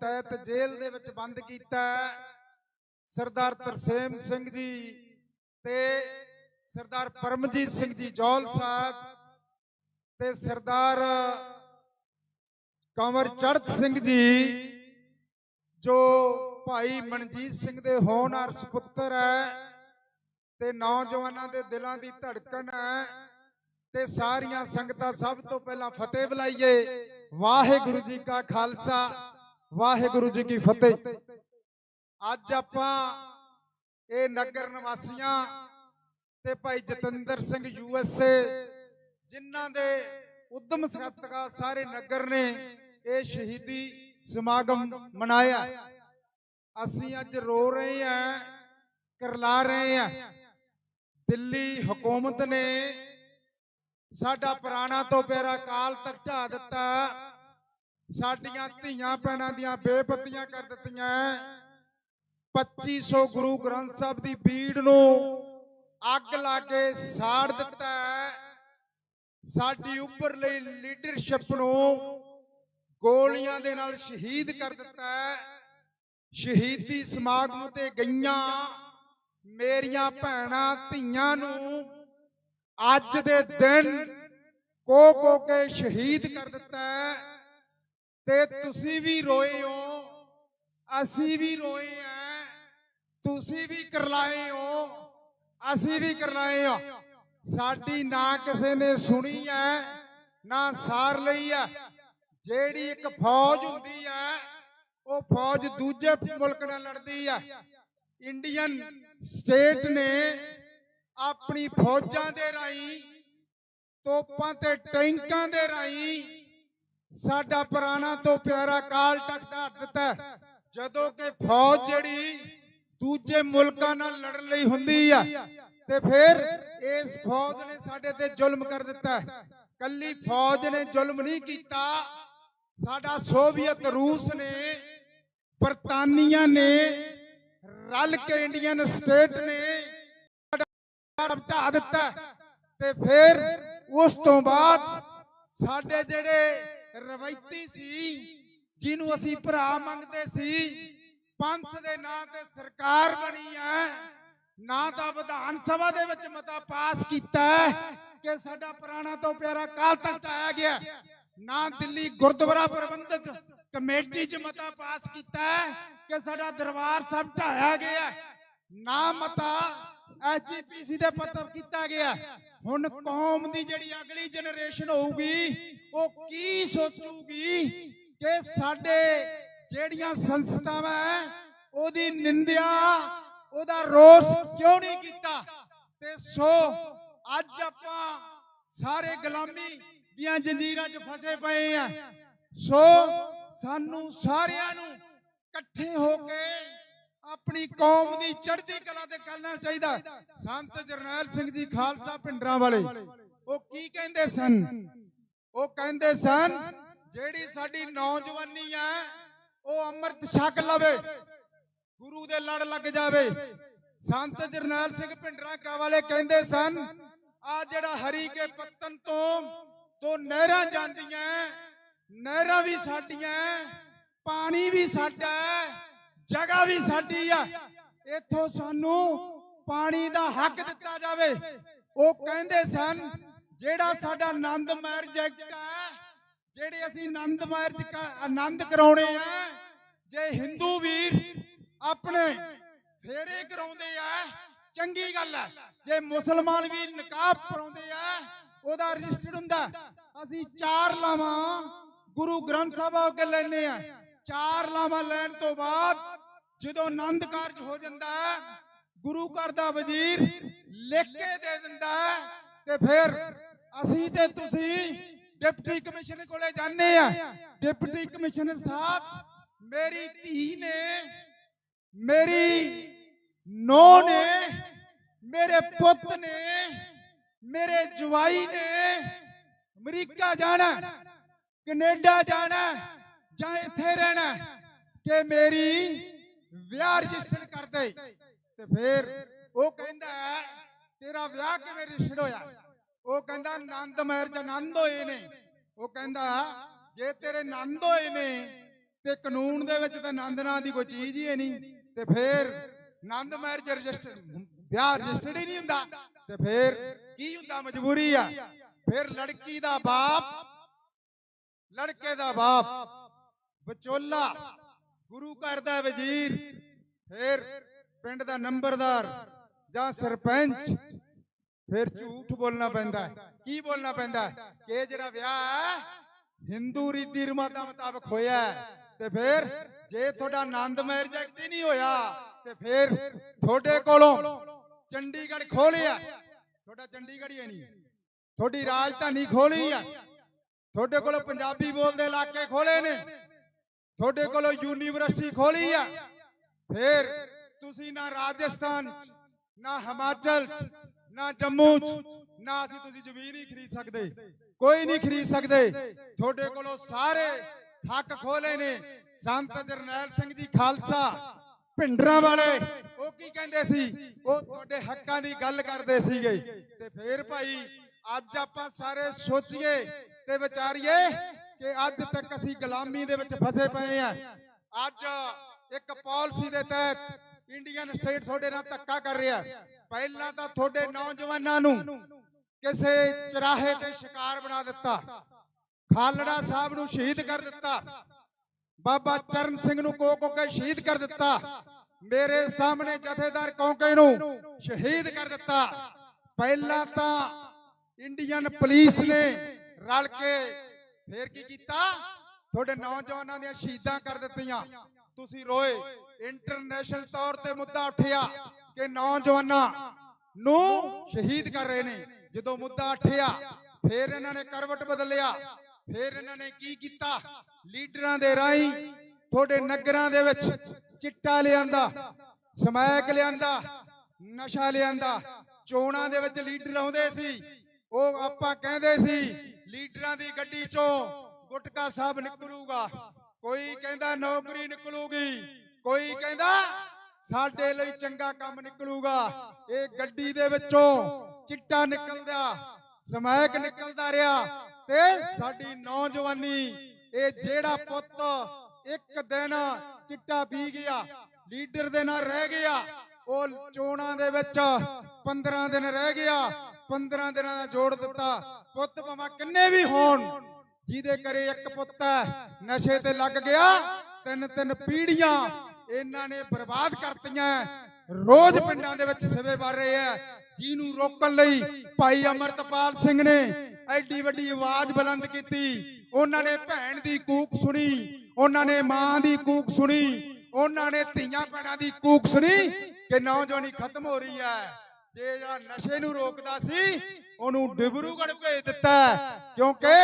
ਤਹਿਤ ਜੇਲ੍ਹ ਦੇ ਵਿੱਚ ਬੰਦ ਕੀਤਾ ਹੈ। ਸਰਦਾਰ ਤਰਸੇਮ ਸਿੰਘ ਜੀ ਤੇ ਸਰਦਾਰ ਪਰਮਜੀਤ ਸਿੰਘ ਜੀ ਜੌਲ ਸਾਹਿਬ ਤੇ ਸਰਦਾਰ ਕੰਵਰ ਚੜਤ ਸਿੰਘ ਜੀ ਜੋ ਭਾਈ ਮਨਜੀਤ ਸਿੰਘ ਦੇ ਹੋਣਹਾਰ ਸੁਪੁੱਤਰ ਹੈ ਤੇ ਨੌਜਵਾਨਾਂ ਦੇ ਦਿਲਾਂ ਦੀ ਧੜਕਣ ਹੈ ਤੇ ਸਾਰੀਆਂ ਸੰਗਤਾਂ ਸਭ ਤੋਂ ਪਹਿਲਾਂ ਫਤਿਹ ਬੁਲਾਈਏ ਵਾਹਿਗੁਰੂ ਜੀ ਕਾ ਖਾਲਸਾ ਵਾਹਿਗੁਰੂ ਜੀ ਕੀ ਫਤਿਹ। ਅੱਜ ਆਪਾਂ ਇਹ ਨਗਰ ਨਿਵਾਸੀਆਂ ਤੇ ਭਾਈ ਜਤਿੰਦਰ ਸਿੰਘ ਯੂਐਸਏ ਜਿਨ੍ਹਾਂ ਦੇ ਉਦਮ ਸਦਕਾ ਸਾਰੇ ਨਗਰ ਨੇ ਇਹ ਸ਼ਹੀਦੀ ਸਮਾਗਮ ਮਨਾਇਆ। ਅਸੀਂ ਅੱਜ ਰੋ ਰਹੇ ਹਾਂ, ਕਰਲਾ ਰਹੇ ਹਾਂ। ਦਿੱਲੀ ਹਕੂਮਤ ਨੇ ਸਾਡਾ ਪੁਰਾਣਾ ਤੋਂ ਪਿਆਰਾ ਕਾਲ ਤੱਕ ਢਾ ਦਿੱਤਾ। ਸਾਡੀਆਂ ਧੀਆਂ ਭੈਣਾਂ ਦੀਆਂ ਬੇਪਤੀਆਂ ਕਰ ਦਿੱਤੀਆਂ 2500 ਗੁਰੂ ਗ੍ਰੰਥ ਸਾਹਿਬ ਦੀ ਬੀੜ ਨੂੰ ਅੱਗ ਲਾ ਕੇ ਸਾੜ ਦਿੱਤਾ ਹੈ ਸਾਡੀ ਉੱਪਰਲੀ ਲੀਡਰਸ਼ਿਪ ਨੂੰ ਗੋਲੀਆਂ ਦੇ ਨਾਲ ਸ਼ਹੀਦ ਕਰ ਦਿੱਤਾ ਸ਼ਹੀਦੀ ਸਮਾਗਮ ਤੇ ਗਈਆਂ ਮੇਰੀਆਂ ਭੈਣਾਂ ਧੀਆਂ ਨੂੰ ਅੱਜ ਦੇ ਦਿਨ ਕੋ ਕੋ ਕੇ ਸ਼ਹੀਦ ਕਰ ਦਿੱਤਾ ਤੇ ਤੁਸੀਂ ਵੀ ਰੋਏ ਹੋ। ਅਸੀਂ ਵੀ ਰੋਏ ਆ। ਤੁਸੀਂ ਵੀ ਕਰਲਾਏ ਹੋ। ਅਸੀਂ ਵੀ ਕਰਲਾਏ ਆ। ਸਾਡੀ ਨਾ ਕਿਸੇ ਨੇ ਸੁਣੀ ਹੈ ਨਾ ਸਾਰ ਲਈ ਹੈ ਜਿਹੜੀ ਇੱਕ ਫੌਜ ਹੁੰਦੀ ਹੈ ਉਹ ਫੌਜ ਦੂਜੇ ਮੁਲਕ ਨਾਲ ਲੜਦੀ ਹੈ ਇੰਡੀਅਨ ਸਟੇਟ ਨੇ ਆਪਣੀ ਫੌਜਾਂ ਦੇ ਰਾਹੀਂ, ਤੋਪਾਂ ਤੇ ਟੈਂਕਾਂ ਦੇ ਰਾਹੀਂ ਸਾਡਾ ਪੁਰਾਣਾ ਤੋਂ ਪਿਆਰਾ ਕਾਲ ਟਕ ਢਾਟ ਦਿੱਤਾ ਜਦੋਂ ਕਿ ਫੌਜ ਜਿਹੜੀ ਦੂਜੇ ਮੁਲਕਾਂ ਨਾਲ ਲੜਨ ਲਈ ਹੁੰਦੀ ਆ, ਤੇ ਫਿਰ ਇਸ ਫੌਜ ਨੇ ਸਾਡੇ ਤੇ ਜ਼ੁਲਮ ਕਰ ਦਿੱਤਾ ਕੱਲੀ ਫੌਜ ਨੇ ਜ਼ੁਲਮ ਨਹੀਂ ਕੀਤਾ, ਸਾਡਾ ਸੋਵੀਅਤ ਰੂਸ ਨੇ, ਬਰਤਾਨੀਆ ਨੇ, ਰਲ ਕੇ ਇੰਡੀਅਨ ਸਟੇਟ ਨੇ ਢਾ ਦਿੱਤਾ ਤੇ ਫਿਰ ਉਸ ਤੋਂ ਬਾਅਦ ਸਾਡੇ ਜਿਹੜੇ ਰਵਾਇਤੀ ਸੀ, ਜਿਹਨੂੰ ਅਸੀਂ ਭਰਾ ਮੰਗਦੇ ਸੀ, ਪੰਥ ਦੇ ਨਾਂ ਤੇ ਸਰਕਾਰ ਬਣੀ ਹੈ, ਨਾ ਤਾਂ ਵਿਧਾਨ ਸਭਾ ਦੇ ਵਿੱਚ ਮਤਾ ਪਾਸ ਕੀਤਾ ਕਿ ਸਾਡਾ ਪੁਰਾਣਾ ਤੋਂ ਪਿਆਰਾ ਕਾਲ ਤੱਕ ਆਇਆ ਗਿਆ ਨਾ ਦਿੱਲੀ ਗੁਰਦੁਆਰਾ ਪ੍ਰਬੰਧਕ ਕਮੇਟੀ 'ਚ ਮਤਾ ਪਾਸ ਕੀਤਾ ਕਿ ਸਾਡਾ ਦਰਬਾਰ ਸਾਹਿਬ ਢਾਇਆ ਗਿਆ ਨਾ ਮਤਾ ਐਸਜੀਪੀਸੀ ਦੇ ਪੱਤਰ ਕੀਤਾ ਗਿਆ। ਹੁਣ ਕੌਮ ਦੀ ਜਿਹੜੀ ਅਗਲੀ ਜਨਰੇਸ਼ਨ ਹੋਊਗੀ, ਉਹ ਕੀ ਸੋਚੂਗੀ ਕਿ ਸਾਡੇ ਜਿਹੜੀਆਂ ਸੰਸਥਾਵਾਂ ਉਹਦੀ ਨਿੰਦਿਆ, ਉਹਦਾ ਰੋਸ ਕਿਉਂ ਨਹੀਂ ਕੀਤਾ? ਤੇ ਸੋ ਅੱਜ ਆਪਾਂ ਸਾਰੇ ਗੁਲਾਮੀ ਦੀਆਂ ਜੰਜੀਰਾਂ 'ਚ ਫਸੇ ਪਏ ਆ। ਸੋ ਸਾਨੂੰ ਸਾਰਿਆਂ ਨੂੰ ਇਕੱਠੇ ਹੋ ਕੇ ਆਪਣੀ ਕੌਮ ਦੀ ਚੜ੍ਹਦੀ ਕਲਾ ਤੇ ਕਰਨਾ ਚਾਹੀਦਾ। ਸੰਤ ਜਰਨੈਲ ਸਿੰਘ ਜੀ ਖਾਲਸਾ ਪਿੰਡਰਾਂ ਵਾਲੇ, ਉਹ ਕੀ ਕਹਿੰਦੇ ਸਨ? ਉਹ ਕਹਿੰਦੇ ਸਨ, ਜਿਹੜੀ ਸਾਡੀ ਨੌਜਵਾਨੀ ਹੈ, ਉਹ ਅੰਮ੍ਰਿਤ ਛਕ ਲਵੇ, ਗੁਰੂ ਦੇ ਲੜ ਲੱਗ ਜਾਵੇ। ਸੰਤ ਜਰਨੈਲ ਸਿੰਘ ਪਿੰਡਰਾਂ ਕਾ ਵਾਲੇ ਕਹਿੰਦੇ ਸਨ, ਆ ਜਿਹੜਾ ਹਰੀ ਕੇ ਪੱਤਨ ਤੋਂ ਤੋਂ ਨਹਿਰਾਂ ਜਾਂਦੀਆਂ, ਨਹਿਰਾਂ ਵੀ ਸਾਡੀਆਂ, ਪਾਣੀ ਵੀ ਸਾਡਾ ਜਗ੍ਹਾ ਵੀ ਸਾਡੀ ਆ। ਇੱਥੋਂ ਸਾਨੂੰ ਪਾਣੀ ਦਾ ਹੱਕ ਦਿੱਤਾ ਜਾਵੇ। ਉਹ ਕਹਿੰਦੇ ਸਨ, ਜਿਹੜਾ ਸਾਡਾ ਆਨੰਦ ਮੈਰਜੈਕਟ ਹੈ, ਜਿਹੜੇ ਅਸੀਂ ਆਨੰਦ ਮੈਰਜ ਆਨੰਦ ਕਰਾਉਣੇ ਆ, ਜੇ ਹਿੰਦੂ ਵੀਰ ਆਪਣੇ ਫੇਰੇ ਕਰਾਉਂਦੇ ਆ, ਚੰਗੀ ਗੱਲ ਹੈ ਜੇ ਮੁਸਲਮਾਨ ਵੀ ਨਕਾਬ ਪਰਾਉਂਦੇ ਆ, ਉਹਦਾ ਰਜਿਸਟਰਡ ਹੁੰਦਾ। ਅਸੀਂ ਚਾਰ ਲਾਵਾਂ ਗੁਰੂ ਗ੍ਰੰਥ ਸਾਹਿਬ ਅੱਗੇ ਲੈਨੇ ਆ। ਚਾਰ ਲਾਵਾਂ ਲੈਣ ਤੋਂ ਬਾਅਦ ਜਦੋਂ ਆਨੰਦ ਕਾਰਜ ਹੋ ਜਾਂਦਾ ਹੈ, ਗੁਰੂ ਘਰ ਦਾ ਵਜ਼ੀਰ ਲਿਖ ਕੇ ਦੇ ਦਿੰਦਾ ਹੈ ਤੇ ਫਿਰ ਅਸੀਂ ਤੇ ਤੁਸੀਂ ਡਿਪਟੀ ਕਮਿਸ਼ਨਰ ਕੋਲੇ ਜਾਂਦੇ ਆ ਡਿਪਟੀ ਕਮਿਸ਼ਨਰ ਸਾਹਿਬ, ਮੇਰੀ ਧੀ ਨੇ, ਮੇਰੀ ਨੋ ਨੇ, ਮੇਰੇ ਪੁੱਤ ਨੇ, ਮੇਰੇ ਜਵਾਈ ਨੇ ਅਮਰੀਕਾ ਜਾਣਾ, ਕੈਨੇਡਾ ਜਾਣਾ ਜਾਂ ਇੱਥੇ ਰਹਿਣਾ ਕਿ ਮੇਰੀ ਵਿਆਹ ਰਜਿਸਟਰ ਕਰ ਦੇ। ਤੇ ਫਿਰ ਉਹ ਕਹਿੰਦਾ, ਤੇਰਾ ਵਿਆਹ ਕਿਵੇਂ ਰਜਿਸਟਰ ਹੋਇਆ? ਉਹ ਕਹਿੰਦਾ ਆਨੰਦ ਮੈਰਜ ਆਨੰਦ ਹੋਏ ਨੇ। ਉਹ ਕਹਿੰਦਾ, ਜੇ ਤੇਰੇ ਆਨੰਦ ਹੋਏ ਨੇ, ਤੇ ਕਾਨੂੰਨ ਦੇ ਵਿੱਚ ਤਾਂ ਆਨੰਦ ਨਾਂ ਦੀ ਕੋਈ ਚੀਜ਼ ਹੀ ਹੈ ਨਹੀਂ। ਤੇ ਫੇਰ ਆਨੰਦ ਮੈਰਿਜ ਰਜਿਸਟਰ, ਵਿਆਹ ਰਜਿਸਟਰਡ ਹੀ ਨਹੀਂ ਹੁੰਦਾ। ਤੇ ਫੇਰ ਕੀ ਹੁੰਦਾ? ਮਜਬੂਰੀ ਆ। ਫਿਰ ਲੜਕੀ ਦਾ ਬਾਪ, ਲੜਕੇ ਦਾ ਬਾਪ ਵਿਚੋਲਾ ਗੁਰੂ ਘਰ ਦਾ ਵਜ਼ੀਰ, ਫਿਰ ਪਿੰਡ ਦਾ ਨੰਬਰਦਾਰ ਜਾਂ ਸਰਪੰਚ, ਫਿਰ ਝੂਠ ਬੋਲਣਾ ਪੈਂਦਾ ਹੈ। ਕੀ ਬੋਲਣਾ ਪੈਂਦਾ ਹੈ? ਕਿ ਇਹ ਜਿਹੜਾ ਵਿਆਹ ਹੈ, ਹਿੰਦੂ ਰੀਤੀ ਰਿਵਾਜਾਂ ਮੁਤਾਬਕ ਹੋਇਆ ਤੇ ਫਿਰ ਜੇ ਤੁਹਾਡਾ ਆਨੰਦ ਮੈਰਿਜ ਐਕਟ ਨਹੀਂ ਹੋਇਆ, ਤੇ ਫਿਰ ਤੁਹਾਡੇ ਕੋਲੋਂ ਚੰਡੀਗੜ੍ਹ ਖੋਲਿਆ ਤੁਹਾਡਾ ਚੰਡੀਗੜ੍ਹ ਹੀ ਹੈ ਨਹੀਂ। ਤੁਹਾਡੀ ਰਾਜਧਾਨੀ ਖੋਲੀ ਆ ਤੁਹਾਡੇ ਕੋਲੋਂ ਪੰਜਾਬੀ ਬੋਲਦੇ ਇਲਾਕੇ ਖੋਲੇ ਨੇ। ਤੁਹਾਡੇ ਕੋਲੋਂ ਯੂਨੀਵਰਸਿਟੀ ਖੋਲੀ ਆ। ਫਿਰ ਤੁਸੀਂ ਨਾ ਰਾਜਸਥਾਨ, ਨਾ ਹਿਮਾਚਲ, ਨਾ ਜੰਮੂ ਨਾ ਅਸੀਂ ਤੁਸੀਂ ਜ਼ਮੀਨ ਹੀ ਖਰੀਦ ਸਕਦੇ। ਕੋਈ ਨਹੀਂ ਖਰੀਦ ਸਕਦੇ। ਤੁਹਾਡੇ ਕੋਲੋਂ ਸਾਰੇ ਹੱਕ ਖੋਲੇ ਨੇ। ਸੰਤ ਜਰਨੈਲ ਸਿੰਘ ਜੀ ਖਾਲਸਾ, ਭਿੰਡਰਾਂ ਵਾਲੇ, ਉਹ ਕੀ ਕਹਿੰਦੇ ਸੀ? ਉਹ ਤੁਹਾਡੇ ਹੱਕਾਂ ਦੀ ਗੱਲ ਕਰਦੇ ਸੀਗੇ। ਤੇ ਫੇਰ ਭਾਈ, ਅੱਜ ਆਪਾਂ ਸਾਰੇ ਸੋਚੀਏ ਤੇ ਵਿਚਾਰੀਏ ਕਿ ਅੱਜ ਤੱਕ ਅਸੀਂ ਗੁਲਾਮੀ ਦੇ ਵਿੱਚ ਫਸੇ ਪਏ ਆ। ਅੱਜ ਇੱਕ ਪਾਲਿਸੀ ਦੇ ਤਹਿਤ ਇੰਡੀਅਨ ਸਟੇਟ ਤੁਹਾਡੇ ਨਾਲ ਧੱਕਾ ਕਰ ਰਿਹਾ। ਪਹਿਲਾਂ ਤਾਂ ਤੁਹਾਡੇ ਨੌਜਵਾਨਾਂ ਨੂੰ ਕਿਸੇ ਚਰਾਹੇ ਤੇ ਸ਼ਿਕਾਰ ਬਣਾ ਦਿੱਤਾ। ਖਾਲੜਾ ਸਾਹਿਬ ਨੂੰ ਸ਼ਹੀਦ ਕਰ ਦਿੱਤਾ। ਬਾਬਾ ਚਰਨ ਸਿੰਘ ਨੂੰ ਕੋ ਕੋ ਕੇ ਸ਼ਹੀਦ ਕਰ ਦਿੱਤਾ। ਮੇਰੇ ਸਾਹਮਣੇ ਜਥੇਦਾਰ ਕੌਂਕੇ ਨੂੰ ਸ਼ਹੀਦ ਕਰ ਦਿੱਤਾ। ਪਹਿਲਾਂ ਤਾਂ ਇੰਡੀਅਨ ਪੁਲਿਸ ਨੇ ਰਲ ਕੇ ਫੇਰ ਕੀ ਕੀਤਾ? ਤੁਹਾਡੇ ਨੌਜਵਾਨਾਂ ਦੀਆਂ ਸ਼ਹੀਦਾਂ ਕਰ ਦਿੱਤੀਆਂ। ਤੁਸੀਂ ਰੋਏ ਇੰਟਰਨੈਸ਼ਨਲ ਤੌਰ ਤੇ ਮੁੱਦਾ ਉੱਠਿਆ ਕਿ ਨੌਜਵਾਨਾਂ ਨੂੰ ਸ਼ਹੀਦ ਕਰ ਰਹੇ ਨੇ। ਜਦੋਂ ਮੁੱਦਾ ਉੱਠਿਆ, ਫੇਰ ਇਹਨਾਂ ਨੇ ਕਰਵਟ ਬਦਲਿਆ। ਫਿਰ ਇਹਨਾਂ ਨੇ ਕੀ ਕੀਤਾ? ਲੀਡਰਾਂ ਦੇ ਰਾਹੀਂ ਤੁਹਾਡੇ ਨਗਰਾਂ ਦੇ ਵਿੱਚ ਚਿੱਟਾ ਲਿਆਂਦਾ, ਸਮੈਕ ਲਿਆਂਦਾ, ਨਸ਼ਾ ਲਿਆਂਦਾ। ਚੋਣਾਂ ਦੇ ਵਿੱਚ ਲੀਡਰ ਆਉਂਦੇ ਸੀ। ਉਹ ਆਪਾਂ ਕਹਿੰਦੇ ਸੀ, ਲੀਡਰਾਂ ਦੀ ਗੱਡੀ ਚੋਂ ਗੁਟਕਾ ਸਾਹਿਬ ਨਿਕਲੂਗਾ। ਕੋਈ ਕਹਿੰਦਾ ਨੌਕਰੀ ਨਿਕਲੂਗੀ, ਕੋਈ ਕਹਿੰਦਾ ਸਾਡੇ ਲਈ ਚੰਗਾ ਕੰਮ ਨਿਕਲੂਗਾ। ਇਹ ਗੱਡੀ ਦੇ ਵਿੱਚੋਂ ਚਿੱਟਾ ਨਿਕਲਦਾ, ਸਮੈਕ ਨਿਕਲਦਾ ਰਿਹਾ ਤੇ ਸਾਡੀ ਨੌਜਵਾਨੀ, ਇਹ ਜਿਹੜਾ ਪੁੱਤ ਇੱਕ ਦਿਨ ਚਿੱਟਾ ਪੀ ਗਿਆ, ਲੀਡਰ ਦੇ ਨਾਲ ਰਹਿ ਗਿਆ ਉਹ ਚੋਣਾਂ ਦੇ ਵਿੱਚ 15 ਦਿਨ ਰਹਿ ਗਿਆ 15 ਦਿਨਾਂ ਦਾ ਜੋੜ ਦਿੱਤਾ। ਪੁੱਤ ਭਾਵੇਂ ਕਿੰਨੇ ਵੀ ਹੋਣ, ਜਿਹਦੇ ਘਰੇ ਇੱਕ ਪੁੱਤ ਹੈ, ਨਸ਼ੇ ਤੇ ਲੱਗ ਗਿਆ, ਤਿੰਨ ਤਿੰਨ ਪੀੜੀਆਂ ਇਹਨਾਂ ਨੇ ਬਰਬਾਦ ਕਰਤੀਆਂ। ਰੋਜ਼ ਪਿੰਡਾਂ ਦੇ ਵਿੱਚ ਸਵੇ ਵਾਰ ਰਹੇ ਆ, ਜਿਹਨੂੰ ਰੋਕਣ ਲਈ ਭਾਈ ਅਮਰਤਪਾਲ ਸਿੰਘ ਨੇ ਐਡੀ ਵੱਡੀ ਆਵਾਜ਼ ਬੁਲੰਦ ਕੀਤੀ। ਉਹਨਾਂ ਨੇ ਭੈਣ ਦੀ ਕੂਕ ਸੁਣੀ, ਉਹਨਾਂ ਨੇ ਮਾਂ ਦੀ ਕੂਕ ਸੁਣੀ, ਉਹਨਾਂ ਨੇ ਧੀਆਂ ਭੈਣਾਂ ਦੀ ਕੂਕ ਸੁਣੀ ਕਿ ਨੌਜਵਾਨੀ ਖਤਮ ਹੋ ਰਹੀ ਹੈ। ਜੇ ਜਿਹੜਾ ਨਸ਼ੇ ਨੂੰ ਰੋਕਦਾ ਸੀ, ਉਹਨੂੰ ਡਿਬਰੂਗੜ੍ਹ ਭੇਜ ਦਿੱਤਾ ਕਿਉਂਕਿ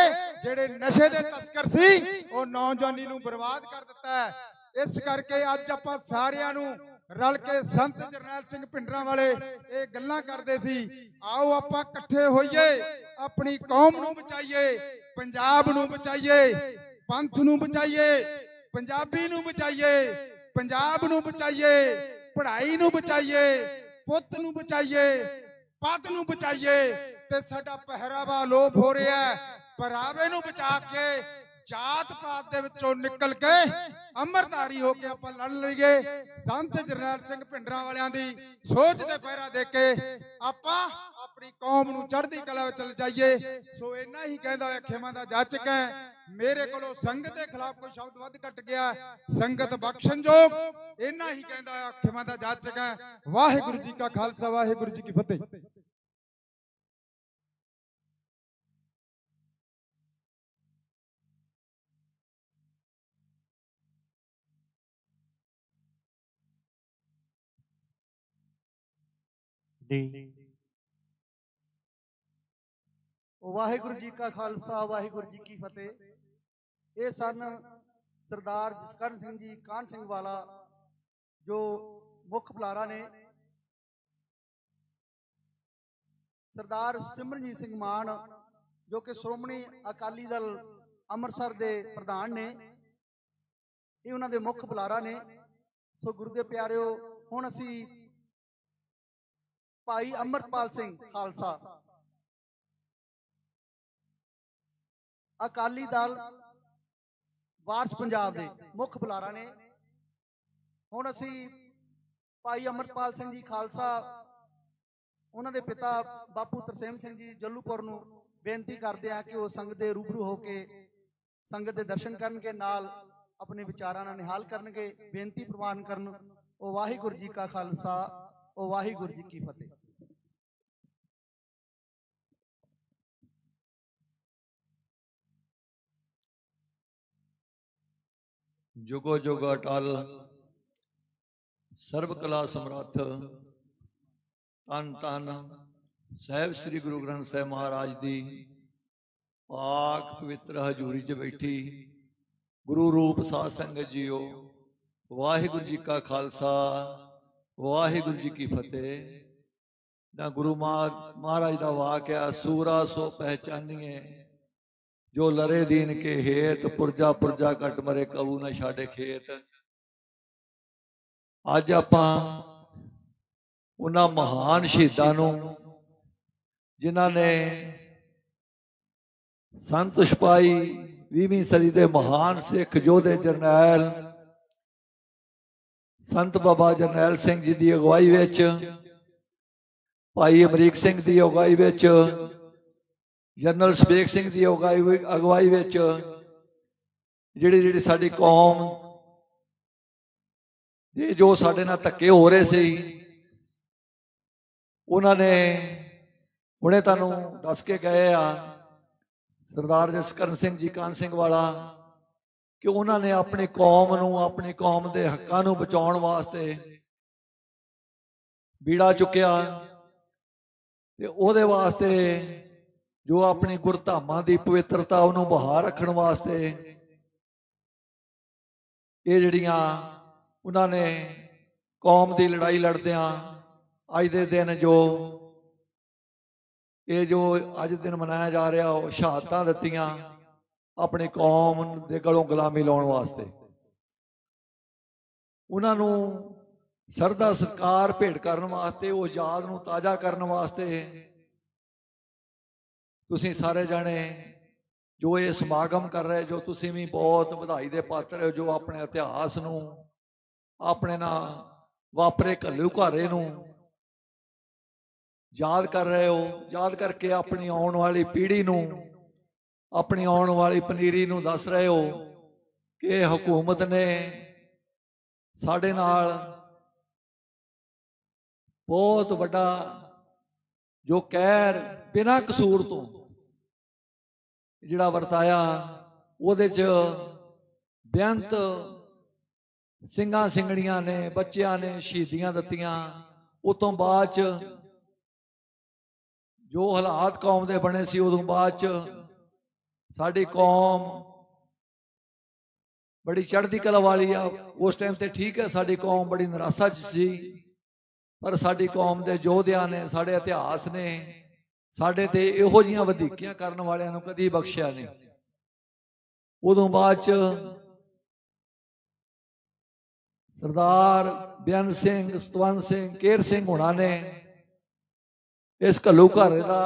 ਜਿਹੜੇ ਨਸ਼ੇ ਦੇ ਤਸਕਰ ਸੀ, ਉਹ ਨੌਜਵਾਨੀ ਨੂੰ ਬਰਬਾਦ ਕਰ ਦਿੱਤਾ ਇਸ ਕਰਕੇ ਅੱਜ ਆਪਾਂ ਸਾਰਿਆਂ ਨੂੰ ਰਲ ਕੇ ਸੰਤ ਜਰਨੈਲ ਸਿੰਘ ਪਿੰਡਰਾਂ ਵਾਲੇ ਇਹ ਗੱਲਾਂ ਕਰਦੇ ਸੀ, ਆਓ ਆਪਾਂ ਇਕੱਠੇ ਹੋਈਏ, ਆਪਣੀ ਕੌਮ ਨੂੰ ਬਚਾਈਏ, ਪੰਜਾਬ ਨੂੰ ਬਚਾਈਏ, ਪੰਥ ਨੂੰ ਬਚਾਈਏ, ਪੰਜਾਬੀ ਨੂੰ ਬਚਾਈਏ, ਪੰਜਾਬ ਨੂੰ ਬਚਾਈਏ। ਪੜ੍ਹਾਈ ਨੂੰ ਬਚਾਈਏ, ਪੁੱਤ ਨੂੰ ਬਚਾਈਏ, ਪਦ ਨੂੰ ਬਚਾਈਏ, ਤੇ ਸਾਡਾ ਪਹਿਰਾਵਾ ਲੋਪ ਹੋ ਰਿਹਾ ਹੈ। ਪਹਿਰਾਵੇ ਨੂੰ ਬਚਾ ਕੇ ਜਾਤ ਪਾਤ ਦੇ ਵਿੱਚੋਂ ਨਿਕਲ ਕੇ ਅੰਮ੍ਰਿਤਧਾਰੀ ਹੋ ਕੇ ਆਪਾਂ ਲੜ ਲਈਏ। ਸੰਤ ਜਰਨੈਲ ਸਿੰਘ ਭਿੰਡਰਾਂ ਵਾਲਿਆਂ ਦੀ ਸੋਚ ਤੇ ਪਹਿਰਾ ਦੇ ਕੇ ਆਪਾਂ ਆਪਣੀ ਕੌਮ ਨੂੰ ਚੜ੍ਹਦੀ ਕਲਾ ਵਿੱਚ ਲਿਜਾਈਏ ਸੋ ਇੰਨਾ ਹੀ ਕਹਿੰਦਾ ਹੋਇਆ, ਖੇਮਾ ਦਾ ਜਾਚਕ ਹੈ। ਮੇਰੇ ਕੋਲੋਂ ਸੰਗਤ ਦੇ ਖਿਲਾਫ ਕੋਈ ਸ਼ਬਦ ਵੱਧ ਘਟ ਗਿਆ। ਸੰਗਤ ਬਖਸ਼ਣਯੋਗ ਇੰਨਾ ਹੀ ਕਹਿੰਦਾ ਹੋਇਆ, ਖੇਮਾ ਦਾ ਜਾਚਕ ਹੈ। ਵਾਹਿਗੁਰੂ ਜੀ ਕਾ ਖਾਲਸਾ, ਵਾਹਿਗੁਰੂ ਜੀ ਕੀ ਫਤਿਹ। ਜੀ। ਵਾਹਿਗੁਰੂ ਜੀ ਕਾ ਖਾਲਸਾ, ਵਾਹਿਗੁਰੂ ਜੀ ਕੀ ਫਤਿਹ। ਇਹ ਸਨ ਸਰਦਾਰ ਜਸਕਰਨ ਸਿੰਘ ਜੀ ਕਾਨ ਸਿੰਘ ਵਾਲਾ, ਜੋ ਮੁੱਖ ਬੁਲਾਰਾ ਨੇ। ਸਰਦਾਰ ਸਿਮਰਨਜੀਤ ਸਿੰਘ ਮਾਨ, ਜੋ ਕਿ ਸ਼੍ਰੋਮਣੀ ਅਕਾਲੀ ਦਲ ਅੰਮ੍ਰਿਤਸਰ ਦੇ ਪ੍ਰਧਾਨ ਨੇ। ਇਹ ਉਹਨਾਂ ਦੇ ਮੁੱਖ ਬੁਲਾਰਾ ਨੇ। ਸੋ ਗੁਰੂ ਦੇ ਪਿਆਰਿਓ, ਹੁਣ ਅਸੀਂ ਭਾਈ ਅਮਰਪਾਲ ਸਿੰਘ ਖਾਲਸਾ। ਅਕਾਲੀ ਦਲ ਵਾਰਸ ਪੰਜਾਬ ਦੇ ਮੁੱਖ ਬੁਲਾਰਾ ਨੇ। ਹੁਣ ਅਸੀਂ ਭਾਈ ਅਮਰਪਾਲ ਸਿੰਘ ਜੀ ਖਾਲਸਾ, ਉਹਨਾਂ ਦੇ ਪਿਤਾ ਬਾਪੂ ਤਰਸੇਮ ਸਿੰਘ ਜੀ ਜੱਲੂਪੁਰ ਨੂੰ ਬੇਨਤੀ ਕਰਦੇ ਆ ਕਿ ਉਹ ਸੰਗਤ ਦੇ ਰੂਬਰੂ ਹੋ ਕੇ ਸੰਗਤ ਦੇ ਦਰਸ਼ਨ ਕਰਨਗੇ, ਨਾਲ ਆਪਣੇ ਵਿਚਾਰਾਂ ਨਾਲ ਨਿਹਾਲ ਕਰਨਗੇ, ਬੇਨਤੀ ਪ੍ਰਵਾਨ ਕਰਨ। ਉਹ ਵਾਹਿਗੁਰੂ ਜੀ ਕਾ ਖਾਲਸਾ, ਉਹ ਵਾਹਿਗੁਰੂ ਜੀ ਕੀ ਫਤਿਹ। ਜੁਗੋ ਜੁਗ ਅਟਲ, ਸਰਬ ਕਲਾ ਸਮਰੱਥ ਤਨ ਤਨ ਸਾਹਿਬ ਸ੍ਰੀ ਗੁਰੂ ਗ੍ਰੰਥ ਸਾਹਿਬ ਮਹਾਰਾਜ ਦੀ ਪਾਕ ਪਵਿੱਤਰ ਹਜ਼ੂਰੀ 'ਚ ਬੈਠੀ ਗੁਰੂ ਰੂਪ ਸਾਧ ਸੰਗਤ ਜੀਓ, ਵਾਹਿਗੁਰੂ ਜੀ ਕਾ ਖਾਲਸਾ, ਵਾਹਿਗੁਰੂ ਜੀ ਕੀ ਫਤਿਹ। ਨਾ ਗੁਰੂ ਮਹਾ- ਮਹਾਰਾਜ ਦਾ ਵਾਕਿਆ ਸੂਰਾ ਸੋ ਪਹਿਚਾਨੀਏ ਜੋ ਲਰੇ ਦੀਨ ਕੇ ਹੇਤ, ਪੁਰਜਾ ਪੁਰਜਾ ਕਟ ਮਰੇ ਕਬੂ ਨਾ ਛਾੜੇ ਖੇਤ। ਅੱਜ ਆਪਾਂ ਉਹਨਾਂ ਮਹਾਨ ਸ਼ਹੀਦਾਂ ਨੂੰ, ਜਿਨ੍ਹਾਂ ਨੇ ਸੰਤ ਸਿਪਾਹੀ 20ਵੀਂ ਸਦੀ ਦੇ ਮਹਾਨ ਸਿੱਖ ਯੋਧੇ ਜਰਨੈਲ, ਸੰਤ ਬਾਬਾ ਜਰਨੈਲ ਸਿੰਘ ਜੀ ਦੀ ਅਗਵਾਈ ਵਿੱਚ, ਭਾਈ ਅਮਰੀਕ ਸਿੰਘ ਦੀ ਅਗਵਾਈ ਵਿੱਚ ਜਨਰਲ ਸਪੇਕ ਸਿੰਘ ਦੀ ਅਗਵਾਈ ਅਗਵਾਈ ਵਿੱਚ ਜਿਹੜੀ ਜਿਹੜੀ ਸਾਡੀ ਕੌਮ ਇਹ ਜੋ ਸਾਡੇ ਨਾਲ ਧੱਕੇ ਹੋ ਰਹੇ ਸੀ, ਉਹਨਾਂ ਨੇ ਹੁਣੇ ਤੁਹਾਨੂੰ ਦੱਸ ਕੇ ਗਏ ਆ, ਸਰਦਾਰ ਜਸਕਰਨ ਸਿੰਘ ਜੀ, ਕਾਨ ਸਿੰਘ ਵਾਲਾ, ਕਿ ਉਹਨਾਂ ਨੇ ਆਪਣੀ ਕੌਮ ਨੂੰ, ਆਪਣੀ ਕੌਮ ਦੇ ਹੱਕਾਂ ਨੂੰ ਬਚਾਉਣ ਵਾਸਤੇ ਬੀੜਾ ਚੁੱਕਿਆ ਤੇ ਉਹਦੇ ਵਾਸਤੇ ਜੋ ਆਪਣੀ ਗੁਰਧਾਮਾਂ ਦੀ ਪਵਿੱਤਰਤਾ ਉਹਨੂੰ ਬਹਾਰ ਰੱਖਣ ਵਾਸਤੇ ਇਹ ਜਿਹੜੀਆਂ ਉਹਨਾਂ ਨੇ ਕੌਮ ਦੀ ਲੜਾਈ ਲੜਦਿਆਂ ਅੱਜ ਦੇ ਦਿਨ ਜੋ ਇਹ ਜੋ ਅੱਜ ਦਿਨ ਮਨਾਇਆ ਜਾ ਰਿਹਾ, ਉਹ ਸ਼ਹਾਦਤਾਂ ਦਿੱਤੀਆਂ ਆਪਣੀ ਕੌਮ ਦੇ ਗਲੋਂ ਗੁਲਾਮੀ ਲਾਉਣ ਵਾਸਤੇ। ਉਹਨਾਂ ਨੂੰ ਸਰਦਾ ਸਤਕਾਰ ਭੇਟ ਕਰਨ ਵਾਸਤੇ, ਉਹ ਯਾਦ ਨੂੰ ਤਾਜ਼ਾ ਕਰਨ ਵਾਸਤੇ ਤੁਸੀਂ ਸਾਰੇ ਜਾਣੇ ਜੋ ਇਹ ਸਮਾਗਮ ਕਰ ਰਹੇ, ਜੋ ਤੁਸੀਂ ਵੀ ਬਹੁਤ ਵਧਾਈ ਦੇ ਪਾਤਰ ਹੋ, ਜੋ ਆਪਣੇ ਇਤਿਹਾਸ ਨੂੰ, ਆਪਣੇ ਨਾਲ ਵਾਪਰੇ ਘੱਲੂ ਘਾਰੇ ਨੂੰ ਯਾਦ ਕਰ ਰਹੇ ਹੋ, ਯਾਦ ਕਰਕੇ ਆਪਣੀ ਆਉਣ ਵਾਲੀ ਪੀੜ੍ਹੀ ਨੂੰ, ਆਪਣੀ ਆਉਣ ਵਾਲੀ ਪਨੀਰੀ ਨੂੰ ਦੱਸ ਰਹੇ ਹੋ ਕਿ ਹਕੂਮਤ ਨੇ ਸਾਡੇ ਨਾਲ ਬਹੁਤ ਵੱਡਾ ਜੋ ਕਹਿਰ ਬਿਨਾਂ ਕਸੂਰ ਤੋਂ ਜਿਹੜਾ ਵਰਤਾਇਆ, ਉਹਦੇ ਚ ਬੇਅੰਤ ਸਿੰਘਾਂ ਸਿੰਘਣੀਆਂ ਨੇ, ਬੱਚਿਆਂ ਨੇ ਸ਼ਹੀਦੀਆਂ ਦਿੱਤੀਆਂ। ਉਸ ਤੋਂ ਬਾਅਦ ਚ ਜੋ ਹਾਲਾਤ ਕੌਮ ਦੇ ਬਣੇ ਸੀ, ਉਦੋਂ ਬਾਅਦ ਚ ਸਾਡੀ ਕੌਮ ਬੜੀ ਚੜ੍ਹਦੀ ਕਲਾ ਵਾਲੀ ਆ। ਉਸ ਟਾਈਮ ਤੇ ਠੀਕ ਹੈ, ਸਾਡੀ ਕੌਮ ਬੜੀ ਨਿਰਾਸ਼ਾ 'ਚ ਸੀ, ਪਰ ਸਾਡੀ ਕੌਮ ਦੇ ਯੋਧਿਆਂ ਨੇ, ਸਾਡੇ ਇਤਿਹਾਸ ਨੇ ਸਾਡੇ ਤੇ ਇਹੋ ਜੀਆਂ ਵਧੀਕੀਆਂ ਕਰਨ ਵਾਲਿਆਂ ਨੂੰ ਕਦੀ ਬਖਸ਼ਿਆ ਨਹੀਂ। ਉਦੋਂ ਬਾਅਦ ਚ ਸਰਦਾਰ ਬਿਆਨ ਸਿੰਘ, ਸਤਵੰਤ ਸਿੰਘ, ਕੇਰ ਸਿੰਘ ਹੋਣਾ ਨੇ ਇਸ ਘੱਲੂ ਘਰ ਦਾ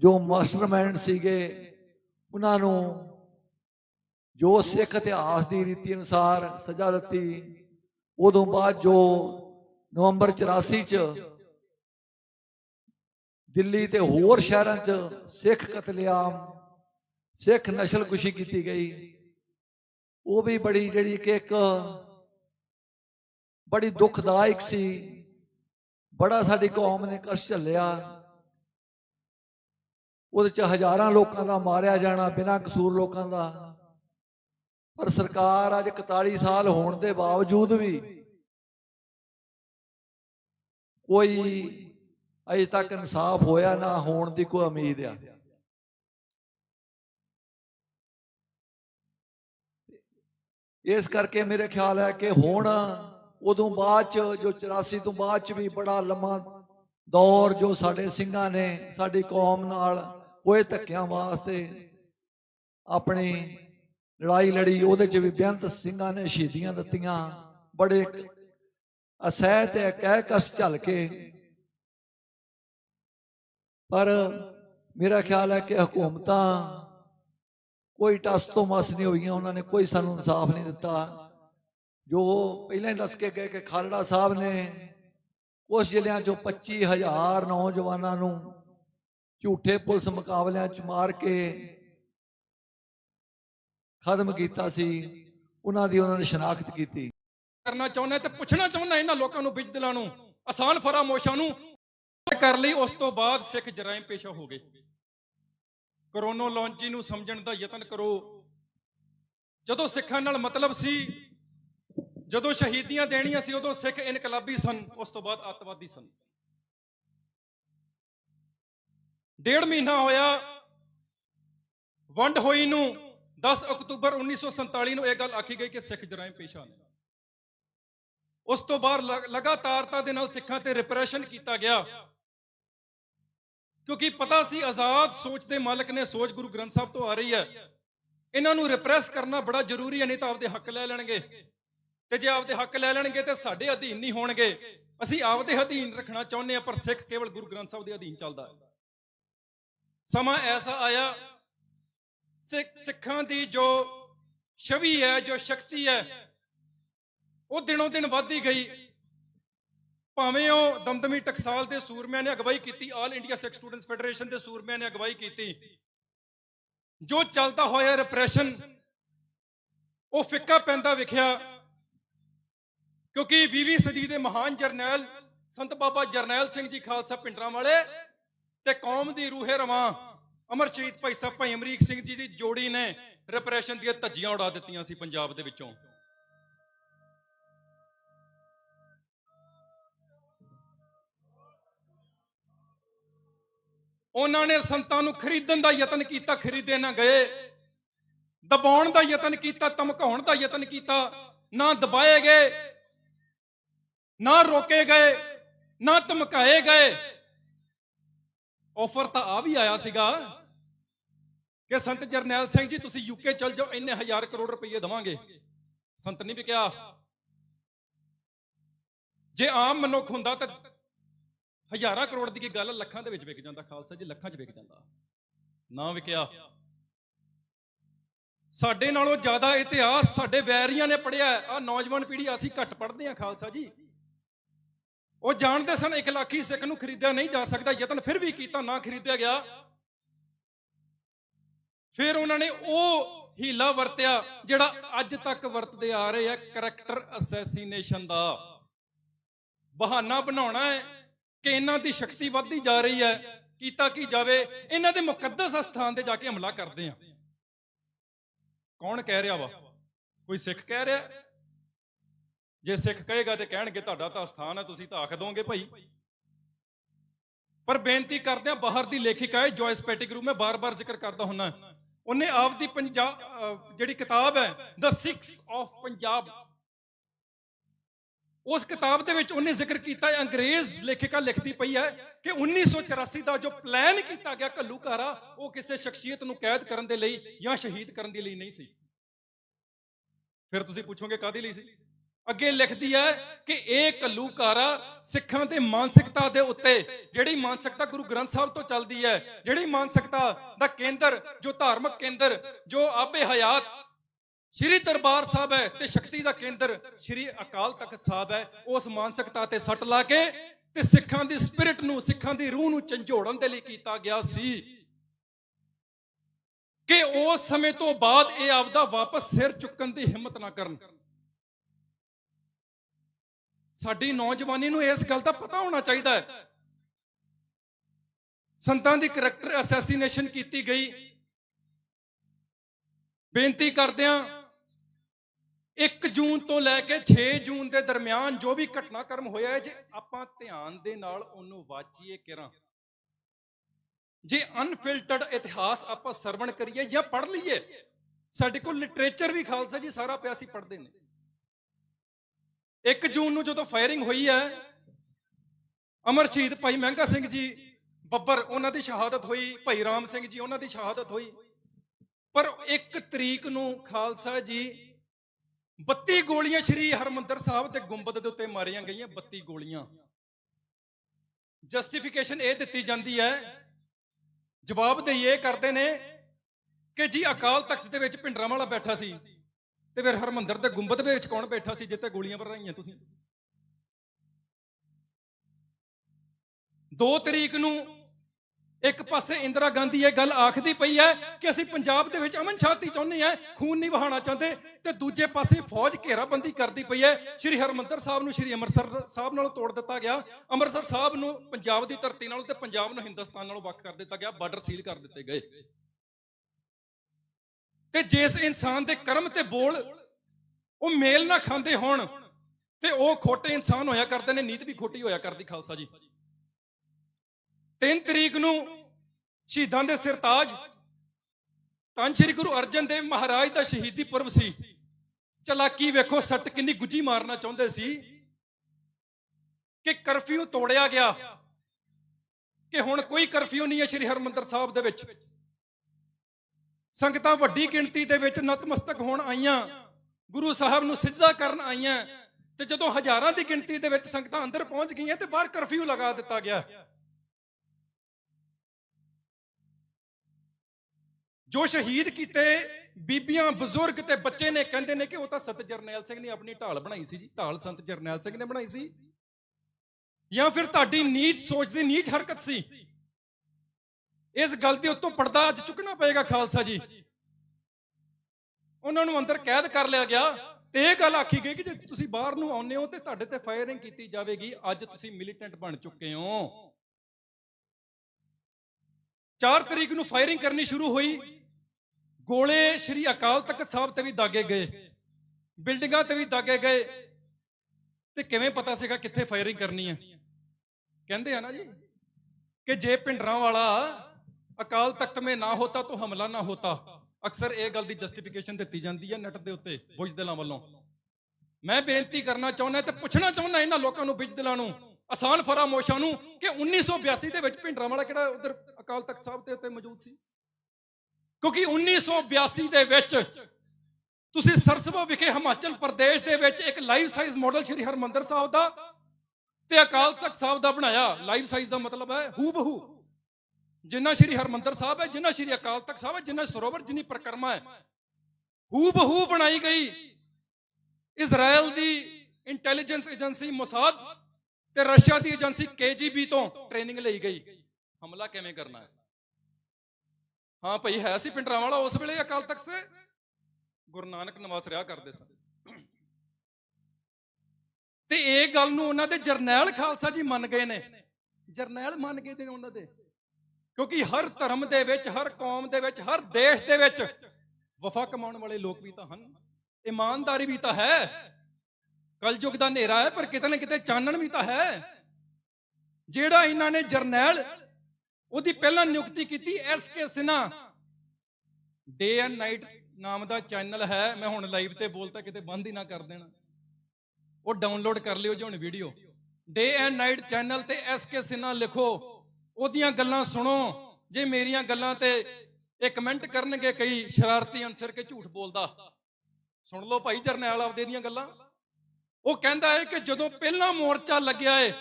ਜੋ ਮਾਸਟਰਮਾਈਂਡ ਸੀਗੇ, ਉਹਨਾਂ ਨੂੰ ਜੋ ਸਿੱਖ ਇਤਿਹਾਸ ਦੀ ਰੀਤੀ ਅਨੁਸਾਰ ਸਜ਼ਾ ਦਿੱਤੀ, ਉਦੋਂ ਬਾਅਦ ਜੋ ਨਵੰਬਰ 84 ਚ ਦਿੱਲੀ ਤੇ ਹੋਰ ਸ਼ਹਿਰਾਂ 'ਚ ਸਿੱਖ ਕਤਲੇਆਮ ਸਿੱਖ ਨਸਲਕੁਸ਼ੀ ਕੀਤੀ ਗਈ। ਉਹ ਵੀ ਬੜੀ ਜਿਹੜੀ ਕਿ ਇੱਕ ਬੜੀ ਦੁਖਦਾਇਕ ਸੀ। ਬੜਾ ਸਾਡੀ ਕੌਮ ਨੇ ਕਸ਼ਟ ਝੱਲਿਆ। ਉਹਦੇ 'ਚ ਹਜ਼ਾਰਾਂ ਲੋਕਾਂ ਦਾ ਮਾਰਿਆ ਜਾਣਾ ਬਿਨਾਂ ਕਸੂਰ ਲੋਕਾਂ ਦਾ। ਪਰ ਸਰਕਾਰ ਅੱਜ 41 ਸਾਲ ਹੋਣ ਦੇ ਬਾਵਜੂਦ ਵੀ ਕੋਈ ਅਜੇ ਤੱਕ ਇਨਸਾਫ ਹੋਇਆ ਨਾ ਹੋਣ ਦੀ ਕੋਈ ਉਮੀਦ ਆ। ਇਸ ਕਰਕੇ ਮੇਰੇ ਖਿਆਲ ਹੈ ਕਿ ਹੁਣ ਉਦੋਂ ਬਾਅਦ ਚ, ਜੋ 84 ਤੋਂ ਬਾਅਦ ਚ ਵੀ ਬੜਾ ਲੰਮਾ ਦੌਰ ਜੋ ਸਾਡੇ ਸਿੰਘਾਂ ਨੇ, ਸਾਡੀ ਕੌਮ ਨਾਲ ਹੋਏ ਧੱਕਿਆਂ ਵਾਸਤੇ ਆਪਣੀ ਲੜਾਈ ਲੜੀ, ਉਹਦੇ ਚ ਵੀ ਬੇਅੰਤ ਸਿੰਘਾਂ ਨੇ ਸ਼ਹੀਦੀਆਂ ਦਿੱਤੀਆਂ। ਬੜੇ ਅਸਹਿ ਤੇ ਕਹਿ ਕਸ ਝੱਲ ਕੇ ਪਰ ਮੇਰਾ ਖਿਆਲ ਹੈ ਕਿ ਹਕੂਮਤਾਂ ਕੋਈ ਟਸ ਤੋਂ ਮਸ ਨਹੀਂ ਹੋਈਆਂ, ਉਹਨਾਂ ਨੇ ਕੋਈ ਸਾਨੂੰ ਇਨਸਾਫ ਨਹੀਂ ਦਿੱਤਾ। ਜੋ ਪਹਿਲਾਂ ਹੀ ਦੱਸ ਕੇ ਗਏ ਕਿ ਖਾਲੜਾ ਸਾਹਿਬ ਨੇ ਉਸ ਜ਼ਿਲ੍ਹਿਆਂ ਚੋਂ 25000 ਨੌਜਵਾਨਾਂ ਨੂੰ ਝੂਠੇ ਪੁਲਿਸ ਮੁਕਾਬਲਿਆਂ ਚ ਮਾਰ ਕੇ ਖਤਮ ਕੀਤਾ ਸੀ, ਉਹਨਾਂ ਦੀ ਉਹਨਾਂ ਨੇ ਸ਼ਨਾਖਤ ਕੀਤੀ। ਕਰਨਾ ਚਾਹੁੰਦਾ ਤੇ ਪੁੱਛਣਾ ਚਾਹੁੰਦਾ ਇਹਨਾਂ ਲੋਕਾਂ ਨੂੰ, ਬਿਜਦਲਾਂ ਨੂੰ ਆਸਾਨ ਫਰਾਮੋਸ਼ਾਂ ਨੂੰ ਕਰ ਲਈ, ਉਸ ਤੋਂ ਬਾਅਦ ਸਿੱਖ ਜਰਾਇਮ ਪੇਸ਼ਾ ਹੋ ਗਏ। ਕਰੋਨੋਲੋਜੀ ਨੂੰ ਸਮਝਣ ਦਾ ਯਤਨ ਕਰੋ। ਜਦੋਂ ਸਿੱਖਾਂ ਨਾਲ ਮਤਲਬ ਸੀ, ਜਦੋਂ ਸ਼ਹੀਦੀਆਂ ਦੇਣੀਆਂ ਸੀ, ਉਦੋਂ ਸਿੱਖ ਇਨਕਲਾਬੀ ਸਨ, ਉਸ ਤੋਂ ਬਾਅਦ ਅੱਤਵਾਦੀ ਸਨ। ਡੇਢ ਮਹੀਨਾ ਹੋਇਆ, ਵੰਡ ਹੋਈ ਨੂੰ 10 ਅਕਤੂਬਰ 1947 ਨੂੰ ਇਹ ਗੱਲ ਆਖੀ ਗਈ ਕਿ ਸਿੱਖ ਜਰਾਇਮ ਪੇਸ਼ਾ ਨੇ। ਉਸ ਤੋਂ ਬਾਅਦ ਲਗ- ਲਗਾਤਾਰਤਾ ਦੇ ਨਾਲ ਸਿੱਖਾਂ ਤੇ ਰਿਪਰੈਸ਼ਨ ਕੀਤਾ ਗਿਆ। ਕਿਉਂਕਿ ਪਤਾ ਸੀ ਆਜ਼ਾਦ ਸੋਚ ਦੇ ਮਾਲਕ ਨੇ ਸੋਚ ਗੁਰੂ ਗ੍ਰੰਥ ਸਾਹਿਬ ਤੋਂ ਆ ਰਹੀ ਹੈ। ਇਹਨਾਂ ਨੂੰ ਰਿਪਰੈਸ ਕਰਨਾ ਬੜਾ ਜ਼ਰੂਰੀ ਹੈ, ਨਹੀਂ ਤਾਂ ਆਪਦੇ ਹੱਕ ਲੈ ਲੈਣਗੇ। ਤੇ ਜੇ ਆਪਦੇ ਹੱਕ ਲੈ ਲੈਣਗੇ ਤੇ ਸਾਡੇ ਅਧੀਨ ਨਹੀਂ ਹੋਣਗੇ। ਅਸੀਂ ਆਪਦੇ ਅਧੀਨ ਰੱਖਣਾ ਚਾਹੁੰਦੇ ਹਾਂ, ਪਰ ਸਿੱਖ ਕੇਵਲ ਗੁਰੂ ਗ੍ਰੰਥ ਸਾਹਿਬ ਦੇ ਅਧੀਨ ਚੱਲਦਾ ਹੈ। ਸਮਾਂ ਐਸਾ ਆਇਆ, ਸਿੱਖ, ਸਿੱਖਾਂ ਦੀ ਜੋ ਛਵੀ ਹੈ, ਜੋ ਸ਼ਕਤੀ ਹੈ, ਉਹ ਦਿਨੋਂ ਦਿਨ ਵੱਧਦੀ ਗਈ। ਭਾਵੇਂ ਉਹ ਦਮਦਮੀ ਟਕਸਾਲ ਦੇ ਸੂਰਮਿਆਂ ਨੇ ਅਗਵਾਈ ਕੀਤੀ all India Sikh students federation ਦੇ ਸੂਰਮਿਆਂ ਨੇ ਅਗਵਾਈ ਕੀਤੀ, ਜੋ ਚੱਲਦਾ ਹੋਇਆ ਰਿਪਰੈਸ਼ਨ ਉਹ ਫਿੱਕਾ ਪੈਂਦਾ ਵਿਖਿਆ, ਕਿਉਂਕਿ 20ਵੀਂ ਸਦੀ ਦੇ ਮਹਾਨ ਜਰਨੈਲ ਸੰਤ ਬਾਬਾ ਜਰਨੈਲ ਸਿੰਘ ਜੀ ਖਾਲਸਾ ਪਿੰਡਰਾਂ ਵਾਲੇ ਤੇ ਕੌਮ ਦੀ ਰੂਹੇ ਰਵਾਂ ਅਮਰ ਸ਼ਹੀਦ ਭਾਈ ਸਾਹਿਬ ਭਾਈ ਅਮਰੀਕ ਸਿੰਘ ਜੀ ਦੀ ਜੋੜੀ ਨੇ ਰਿਪਰੈਸ਼ਨ ਦੀਆਂ ਧੱਜੀਆਂ ਉਡਾ ਦਿੱਤੀਆਂ ਸੀ ਪੰਜਾਬ ਦੇ ਵਿੱਚੋਂ। ਉਹਨਾਂ ਨੇ ਸੰਤਾਂ ਨੂੰ ਖਰੀਦਣ ਦਾ ਯਤਨ ਕੀਤਾ ਖਰੀਦੇ ਨਾ ਗਏ। ਦਬਾਉਣ ਦਾ ਯਤਨ ਕੀਤਾ, ਧਮਕਾਉਣ ਦਾ ਯਤਨ ਕੀਤਾ, ਨਾ ਦਬਾਏ ਗਏ, ਨਾ ਰੋਕੇ ਗਏ, ਨਾ ਧਮਕਾਏ ਗਏ। ਆਫਰ ਤਾਂ ਆ ਵੀ ਆਇਆ ਸੀਗਾ ਕਿ ਸੰਤ ਜਰਨੈਲ ਸਿੰਘ ਜੀ, ਤੁਸੀਂ ਯੂਕੇ ਚਲ ਜਾਓ, ਇੰਨੇ ਹਜ਼ਾਰ ਕਰੋੜ ਰੁਪਏ ਦਵਾਂਗੇ। ਸੰਤ ਨੇ ਵੀ ਕਿਹਾ, ਜੇ ਆਮ ਮਨੁੱਖ ਹੁੰਦਾ ਤਾਂ ਹਜ਼ਾਰਾਂ ਕਰੋੜ ਦੀ ਕੀ ਗੱਲ ਲੱਖਾਂ ਦੇ ਵਿੱਚ ਵਿਕ ਜਾਂਦਾ ਖਾਲਸਾ ਜੀ, ਲੱਖਾਂ 'ਚ ਵਿਕ ਜਾਂਦਾ। ਨਾ ਵਿਕਿਆ। ਸਾਡੇ ਨਾਲੋਂ ਜ਼ਿਆਦਾ ਇਤਿਹਾਸ ਸਾਡੇ ਵੈਰੀਆਂ ਨੇ ਪੜਿਆ ਆ ਨੌਜਵਾਨ ਪੀੜ੍ਹੀ ਅਸੀਂ ਘੱਟ ਪੜ੍ਹਦੇ ਆ ਖਾਲਸਾ ਜੀ। ਉਹ ਜਾਣਦੇ ਸਨ ਇੱਕ ਲੱਖੀ ਸਿੱਖ ਨੂੰ ਖਰੀਦਿਆ ਨਹੀਂ ਜਾ ਸਕਦਾ, ਯਤਨ ਫਿਰ ਵੀ ਕੀਤਾ, ਨਾ ਖਰੀਦਿਆ ਗਿਆ। ਫਿਰ ਉਹਨਾਂ ਨੇ ਉਹ ਹੀਲਾ ਵਰਤਿਆ ਜਿਹੜਾ ਅੱਜ ਤੱਕ ਵਰਤਦੇ ਆ ਰਹੇ ਆ, ਕਰੈਕਟਰ ਅਸੈਸੀਨੇਸ਼ਨ ਦਾ। ਬਹਾਨਾ ਬਣਾਉਣਾ ਹੈ। ਕਿ ਇਹਨਾਂ ਦੀ ਸ਼ਕਤੀ ਵੱਧਦੀ ਜਾ ਰਹੀ ਹੈ, ਕੀਤਾ ਕੀ ਜਾਵੇ, ਇਹਨਾਂ ਦੇ ਮੁਕੱਦਸ ਅਸਥਾਨ ਤੇ ਜਾ ਕੇ ਹਮਲਾ ਕਰਦੇ ਆ ਕੌਣ ਕਹਿ ਰਿਹਾ ਵਾ? ਕੋਈ ਸਿੱਖ ਕਹਿ ਰਿਹਾ? ਜੇ ਸਿੱਖ ਕਹੇਗਾ ਤੇ ਕਹਿਣਗੇ, ਤੁਹਾਡਾ ਤਾਂ ਸਥਾਨ ਹੈ, ਤੁਸੀਂ ਤਾਂ ਆਖ ਦੋਗੇ ਭਾਈ। ਪਰ ਬੇਨਤੀ ਕਰਦੇ ਆ ਬਾਹਰ ਦੀ ਲੇਖਿਕਾ ਹੈ ਜੋਇਸ ਪੈਟੀਗਰੂ ਮੈਂ ਬਾਰ-ਬਾਰ ਜ਼ਿਕਰ ਕਰਦਾ ਹੁੰਨਾ। ਉਹਨੇ ਆਪ ਦੀ ਪੰਜਾਬ ਜਿਹੜੀ ਕਿਤਾਬ ਹੈ ਦ ਸਿਕਸ ਆਫ ਪੰਜਾਬ ਉਸ ਕਿਤਾਬ ਦੇ ਵਿੱਚ ਉਹਨੇ ਜ਼ਿਕਰ ਕੀਤਾ ਹੈ, ਅੰਗਰੇਜ਼ ਲੇਖਿਕਾ ਲਿਖਦੀ ਪਈ ਹੈ ਕਿ 1984 ਦਾ ਜੋ ਪਲਾਨ ਕੀਤਾ ਗਿਆ ਘੱਲੂਕਾਰਾ ਉਹ ਕਿਸੇ ਸ਼ਖਸੀਅਤ ਨੂੰ ਕੈਦ ਕਰਨ ਦੇ ਲਈ ਜਾਂ ਸ਼ਹੀਦ ਕਰਨ ਦੇ ਲਈ ਨਹੀਂ ਸੀ। ਫਿਰ ਤੁਸੀਂ ਪੁੱਛੋਗੇ ਕਾਦੀ ਲਈ ਸੀ? ਅੱਗੇ ਲਿਖਦੀ ਹੈ ਕਿ ਇਹ ਘੱਲੂਘਾਰਾ ਸਿੱਖਾਂ ਦੇ ਮਾਨਸਿਕਤਾ ਦੇ ਉੱਤੇ, ਜਿਹੜੀ ਮਾਨਸਿਕਤਾ ਗੁਰੂ ਗ੍ਰੰਥ ਸਾਹਿਬ ਤੋਂ ਚੱਲਦੀ ਹੈ, ਜਿਹੜੀ ਮਾਨਸਿਕਤਾ ਦਾ ਕੇਂਦਰ, ਜੋ ਧਾਰਮਿਕ ਕੇਂਦਰ, ਜੋ ਆਪੇ ਹਯਾਤ ਸ਼੍ਰੀ ਦਰਬਾਰ ਸਾਹਿਬ ਹੈ ਤੇ ਸ਼ਕਤੀ ਦਾ ਕੇਂਦਰ ਸ਼੍ਰੀ ਅਕਾਲ ਤਖਤ ਸਾਹਿਬ ਹੈ। ਉਸ ਮਾਨਸਿਕਤਾ ਤੇ ਸੱਟ ਲਾ ਕੇ ਤੇ ਸਿੱਖਾਂ ਦੀ ਸਪਿਰਿਟ ਨੂੰ, ਸਿੱਖਾਂ ਦੀ ਰੂਹ ਨੂੰ ਝੰਜੋੜਨ ਦੇ ਲਈ ਕੀਤਾ ਗਿਆ ਸੀ। ਕਿ ਉਸ ਸਮੇਂ ਤੋਂ ਬਾਅਦ ਇਹ ਆਪਦਾ ਵਾਪਸ ਸਿਰ ਚੁੱਕਣ ਦੀ ਹਿੰਮਤ ਨਾ ਕਰਨ। ਸਾਡੀ ਨੌਜਵਾਨੀ ਨੂੰ ਇਸ ਗੱਲ ਦਾ ਪਤਾ ਹੋਣਾ ਚਾਹੀਦਾ ਹੈ। ਸੰਤਾਂ ਦੀ ਕਰੈਕਟਰ ਅਸੈਸੀਨੇਸ਼ਨ ਕੀਤੀ ਗਈ। ਬੇਨਤੀ ਕਰਦਿਆਂ 1 ਜੂਨ ਤੋਂ ਲੈ ਕੇ 6 ਜੂਨ ਦੇ ਦਰਮਿਆਨ ਜੋ ਵੀ ਘਟਨਾਕ੍ਰਮ ਹੋਇਆ ਹੈ, ਜੇ ਆਪਾਂ ਧਿਆਨ ਦੇ ਨਾਲ ਉਹਨੂੰ ਵਾਚੀਏ ਕਿਰਾਂ। ਜੇ ਅਨਫਿਲਟਰਡ ਇਤਿਹਾਸ ਆਪਾਂ ਸਰਵਣ ਕਰੀਏ ਜਾਂ ਪੜ੍ਹ ਲਈਏ, ਸਾਡੇ ਕੋਲ ਲਿਟਰੇਚਰ ਵੀ ਖਾਲਸਾ ਜੀ ਸਾਰਾ ਪਿਆ ਸੀ ਪੜ੍ਹਦੇ ਨੇ। 1 ਜੂਨ ਨੂੰ ਜਦੋਂ ਫਾਇਰਿੰਗ ਹੋਈ ਹੈ, ਅਮਰ ਸ਼ਹੀਦ ਭਾਈ ਮਹਿੰਗਾ ਸਿੰਘ ਜੀ, ਬੱਬਰ ਉਹਨਾਂ ਦੀ ਸ਼ਹਾਦਤ ਹੋਈ, ਭਾਈ ਰਾਮ ਸਿੰਘ ਜੀ ਉਹਨਾਂ ਦੀ ਸ਼ਹਾਦਤ ਹੋਈ। ਪਰ 1 ਤਰੀਕ ਨੂੰ ਖਾਲਸਾ ਜੀ 32 ਗੋਲੀਆਂ ਸ਼੍ਰੀ ਹਰਮੰਦਰ ਸਾਹਿਬ ਤੇ ਗੁੰਬਦ ਦੇ ਉੱਤੇ ਮਾਰੀਆਂ ਗਈਆਂ 32 ਗੋਲੀਆਂ। ਜਸਟੀਫਿਕੇਸ਼ਨ ਇਹ ਦਿੱਤੀ ਜਾਂਦੀ ਹੈ, ਜਵਾਬ ਦੇ ਇਹ ਕਰਦੇ ਨੇ ਕਿ ਜੀ ਅਕਾਲ ਤਖਤ ਦੇ ਵਿੱਚ ਭਿੰਡਰਾਂ ਵਾਲਾ ਬੈਠਾ ਸੀ ਤੇ ਫਿਰ ਹਰਮੰਦਰ ਦੇ ਗੁੰਬਦ ਦੇ ਵਿੱਚ ਕੌਣ ਬੈਠਾ ਸੀ ਜਿੱਤੇ ਗੋਲੀਆਂ ਭਰਾਈਆਂ ਤੁਸੀਂ? 2 ਤਰੀਕ ਨੂੰ ਇੱਕ ਪਾਸੇ ਇੰਦਰਾ ਗਾਂਧੀ ਇਹ ਗੱਲ ਆਖਦੀ ਪਈ ਹੈ ਕਿ ਅਸੀਂ ਪੰਜਾਬ ਦੇ ਵਿੱਚ ਅਮਨ ਸ਼ਾਂਤੀ ਚਾਹੁੰਦੇ ਹਾਂ, ਖੂਨ ਨਹੀਂ ਵਹਾਉਣਾ ਚਾਹੁੰਦੇ, ਤੇ ਦੂਜੇ ਪਾਸੇ ਫੌਜ ਘੇਰਾਬੰਦੀ ਕਰਦੀ ਪਈ ਹੈ। ਸ਼੍ਰੀ ਹਰਮੰਦਰ ਸਾਹਿਬ ਨੂੰ ਸ਼੍ਰੀ ਅੰਮ੍ਰਿਤਸਰ ਸਾਹਿਬ ਨਾਲੋਂ ਤੋੜ ਦਿੱਤਾ ਗਿਆ। ਅੰਮ੍ਰਿਤਸਰ ਸਾਹਿਬ ਨੂੰ ਪੰਜਾਬ ਦੀ ਧਰਤੀ ਨਾਲੋਂ ਤੇ ਪੰਜਾਬ ਨੂੰ ਹਿੰਦੁਸਤਾਨ ਨਾਲੋਂ ਵੱਖ ਕਰ ਦਿੱਤਾ ਗਿਆ ਬਾਰਡਰ ਸੀਲ ਕਰ ਦਿੱਤੇ ਗਏ। ਤੇ ਜਿਸ ਇਨਸਾਨ ਦੇ ਕਰਮ ਤੇ ਬੋਲ ਉਹ ਮੇਲ ਨਾ ਖਾਂਦੇ ਹੋਣ, ਤੇ ਉਹ ਖੋਟੇ ਇਨਸਾਨ ਹੋਇਆ ਕਰਦੇ ਨੇ, ਨੀਤ ਵੀ ਖੋਟੀ ਹੋਇਆ ਕਰਦੀ, ਖਾਲਸਾ ਜੀ। 3 ਤਰੀਕ ਨੂੰ ਸ਼ਹੀਦਾਂ ਦੇ ਸਿਰਤਾਜ। ਤਾਂ ਸ੍ਰੀ ਗੁਰੂ ਅਰਜਨ ਦੇਵ ਮਹਾਰਾਜ ਦਾ ਸ਼ਹੀਦੀ ਪੁਰਬ ਸੀ। ਚਲਾਕੀ ਵੇਖੋ, ਸੱਟ ਕਿੰਨੀ ਗੁੱਜੀ ਮਾਰਨਾ ਚਾਹੁੰਦੇ ਸੀ। ਕਿ ਕਰਫਿਊ ਤੋੜਿਆ ਗਿਆ। ਕਿ ਹੁਣ ਕੋਈ ਕਰਫਿਊ ਨਹੀਂ ਹੈ ਸ੍ਰੀ ਹਰਮੰਦਰ ਸਾਹਿਬ ਦੇ ਵਿੱਚ। ਸੰਗਤਾਂ ਵੱਡੀ ਗਿਣਤੀ ਦੇ ਵਿੱਚ ਨਤਮਸਤਕ ਹੋਣ ਆਈਆਂ। ਗੁਰੂ ਸਾਹਿਬ ਨੂੰ ਸਿਜਦਾ ਕਰਨ ਆਈਆਂ। ਤੇ ਜਦੋਂ ਹਜ਼ਾਰਾਂ ਦੀ ਗਿਣਤੀ ਦੇ ਵਿੱਚ ਸੰਗਤਾਂ ਅੰਦਰ ਪਹੁੰਚ ਗਈਆਂ ਤੇ ਬਾਹਰ ਕਰਫਿਊ ਲਗਾ ਦਿੱਤਾ ਗਿਆ। ਜੋ ਸ਼ਹੀਦ ਕੀਤੇ ਬੀਬੀਆਂ, ਬਜ਼ੁਰਗ ਤੇ ਬੱਚੇ ਨੇ, ਕਹਿੰਦੇ ਨੇ ਕਿ ਉਹ ਤਾਂ ਸਤ ਜਰਨੈਲ ਸਿੰਘ ਨੇ ਆਪਣੀ ਢਾਲ ਬਣਾਈ ਸੀ ਜੀ। ਢਾਲ ਸੰਤ ਜਰਨੈਲ ਸਿੰਘ ਨੇ ਬਣਾਈ ਸੀ। ਜਾਂ ਫਿਰ ਤੁਹਾਡੀ ਨੀਚ ਸੋਚ ਦੀ ਨੀਚ ਹਰਕਤ ਸੀ। ਇਸ ਗੱਲ ਦੇ ਉੱਤੋਂ ਪਰਦਾ ਅੱਜ ਚੁੱਕਣਾ ਪਏਗਾ ਖਾਲਸਾ ਜੀ। ਉਹਨਾਂ ਨੂੰ ਅੰਦਰ ਕੈਦ ਕਰ ਲਿਆ ਗਿਆ। ਤੇ ਇਹ ਗੱਲ ਆਖੀ ਗਈ ਕਿ ਜੇ ਤੁਸੀਂ ਬਾਹਰ ਨੂੰ ਆਉਂਦੇ ਹੋ ਤੇ ਤੁਹਾਡੇ ਤੇ ਫਾਇਰਿੰਗ ਕੀਤੀ ਜਾਵੇਗੀ। ਅੱਜ ਤੁਸੀਂ ਮਿਲੀਟੈਂਟ ਬਣ ਚੁੱਕੇ ਹੋ। 4 ਤਰੀਕ ਨੂੰ ਫਾਇਰਿੰਗ ਕਰਨੀ ਸ਼ੁਰੂ ਹੋਈ। ਗੋਲੇ ਸ਼੍ਰੀ ਅਕਾਲ ਤਖਤ ਸਾਹਿਬ ਤੇ ਵੀ ਦਾਗੇ ਗਏ, ਬਿਲਡਿੰਗਾਂ ਤੇ ਵੀ ਦਾਗੇ ਗਏ। ਤੇ ਕਿਵੇਂ ਪਤਾ ਸੀਗਾ ਕਿੱਥੇ ਫਾਇਰਿੰਗ ਕਰਨੀ ਹੈ? ਕਹਿੰਦੇ ਆ ਨਾ ਜੀ ਕਿ ਜੇ ਪਿੰਡਰਾਂ ਵਾਲਾ ਅਕਾਲ ਤਖਤ ਮੇ ਨਾ ਹੋਤਾ ਤਾਂ ਹਮਲਾ ਨਾ ਹੋਤਾ। ਅਕਸਰ ਇਹ ਗੱਲ ਦੀ ਜਸਟੀਫਿਕੇਸ਼ਨ ਦਿੱਤੀ ਜਾਂਦੀ ਹੈ ਨੈਟ ਦੇ ਉੱਤੇ ਬੁਝਦਿਲਾਂ ਵੱਲੋਂ। ਮੈਂ ਬੇਨਤੀ ਕਰਨਾ ਚਾਹੁੰਦਾ ਤੇ ਪੁੱਛਣਾ ਚਾਹੁੰਦਾ ਇਹਨਾਂ ਲੋਕਾਂ ਨੂੰ ਬੁਝਦਿਲਾਂ ਨੂੰ, ਆਸਾਨ ਫਰਾਮੋਸ਼ਾਂ ਨੂੰ ਕਿ 1982 ਦੇ ਵਿੱਚ ਪਿੰਡਰਾਂ ਵਾਲਾ ਕਿਹੜਾ ਉਧਰ ਅਕਾਲ ਤਖਤ ਸਾਹਿਬ ਦੇ ਉੱਤੇ ਮੌਜੂਦ ਸੀ? ਕਿਉਂਕਿ 1982 ਦੇ ਵਿੱਚ ਤੁਸੀਂ ਸਰਸਵੋ ਵਿਖੇ ਹਿਮਾਚਲ ਪ੍ਰਦੇਸ਼ ਦੇ ਵਿੱਚ ਇੱਕ live size model Shri Harmandar Sahib ਦਾ ਤੇ ਅਕਾਲ ਤਖਤ ਸਾਹਿਬ ਦਾ ਬਣਾਇਆ। ਲਾਈਵ ਸਾਈਜ਼ ਦਾ ਮਤਲਬ ਹੈ ਹੂ ਬਹੂ ਜਿੰਨਾ ਸ਼੍ਰੀ ਹਰਮੰਦਰ ਸਾਹਿਬ ਹੈ, ਜਿੰਨਾ ਸ਼੍ਰੀ ਅਕਾਲ ਤਖਤ ਸਾਹਿਬ ਹੈ, ਜਿੰਨਾ ਸਰੋਵਰ, ਜਿੰਨੀ ਪ੍ਰਕਰਮਾ ਹੈ ਹੂ ਬਹੂ ਬਣਾਈ ਗਈ। ਇਜ਼ਰਾਈਲ ਦੀ ਇੰਟੈਲੀਜੈਂਸ ਏਜੰਸੀ ਮੋਸਾਦ ਤੇ ਰਸ਼ੀਆ ਦੀ ਏਜੰਸੀ ਕੇਜੀਬੀ ਤੋਂ ਟ੍ਰੇਨਿੰਗ ਲਈ ਗਈ। ਹਮਲਾ ਕਿਵੇਂ ਕਰਨਾ ਹੈ? ਹਾਂ ਭਾਈ ਹੈ ਸੀ ਪਿੰਡਰਾਂ ਵਾਲਾ ਉਸ ਵੇਲੇ ਅਕਾਲ ਤਖਤ ਤੇ ਗੁਰੂ ਨਾਨਕ ਨਿਵਾਸ ਰਿਹਾ ਕਰਦੇ ਸਨ। ਤੇ ਇਹ ਗੱਲ ਨੂੰ ਉਹਨਾਂ ਦੇ ਜਰਨੈਲ ਖਾਲਸਾ ਜੀ ਮੰਨ ਗਏ ਨੇ। ਜਰਨੈਲ ਮੰਨ ਗਏ ਨੇ ਉਹਨਾਂ ਦੇ। ਕਿਉਂਕਿ ਹਰ ਧਰਮ ਦੇ ਵਿੱਚ, ਹਰ ਕੌਮ ਦੇ ਵਿੱਚ, ਹਰ ਦੇਸ਼ ਦੇ ਵਿੱਚ ਵਫਾ ਕਮਾਉਣ ਵਾਲੇ ਲੋਕ ਵੀ ਤਾਂ ਹਨ। ਇਮਾਨਦਾਰੀ ਵੀ ਤਾਂ ਹੈ। ਕਲਯੁਗ ਦਾ ਹਨੇਰਾ ਹੈ, ਪਰ ਕਿਤੇ ਨਾ ਕਿਤੇ ਚਾਨਣ ਵੀ ਤਾਂ ਹੈ। ਜਿਹੜਾ ਇਹਨਾਂ ਨੇ ਜਰਨੈਲ ਉਹਦੀ ਪਹਿਲਾਂ ਨਿਯੁਕਤੀ ਕੀਤੀ S K Sinha day and night ਨਾਮ ਦਾ ਚੈਨਲ ਹੈ। ਮੈਂ ਹੁਣ ਲਾਈਵ ਤੇ ਬੋਲਤਾ, ਕਿਤੇ ਬੰਦ ਹੀ ਨਾ ਕਰ ਦੇਣਾ। ਉਹ ਡਾਊਨਲੋਡ ਕਰ ਲਿਓ ਜੀ ਹੁਣ video day and night channel ਤੇ ਐਸ ਕੇ ਸਿਨਾ ਲਿਖੋ। ਉਹਦੀਆਂ ਗੱਲਾਂ ਸੁਣੋ। ਜੇ ਮੇਰੀਆਂ ਗੱਲਾਂ ਤੇ ਇਹ ਕਮੈਂਟ ਕਰਨਗੇ ਕਈ, ਸ਼ਰਾਰਤੀ ਅਨਸਰ ਕੇ ਝੂਠ ਬੋਲਦਾ। ਸੁਣ ਲਓ ਭਾਈ ਜਰਨੈਲ ਆਪਦੇ ਦੀਆਂ ਗੱਲਾਂ। ਉਹ ਕਹਿੰਦਾ ਹੈ ਕਿ ਜਦੋਂ ਪਹਿਲਾ ਮੋਰਚਾ ਲੱਗਿਆ ਏ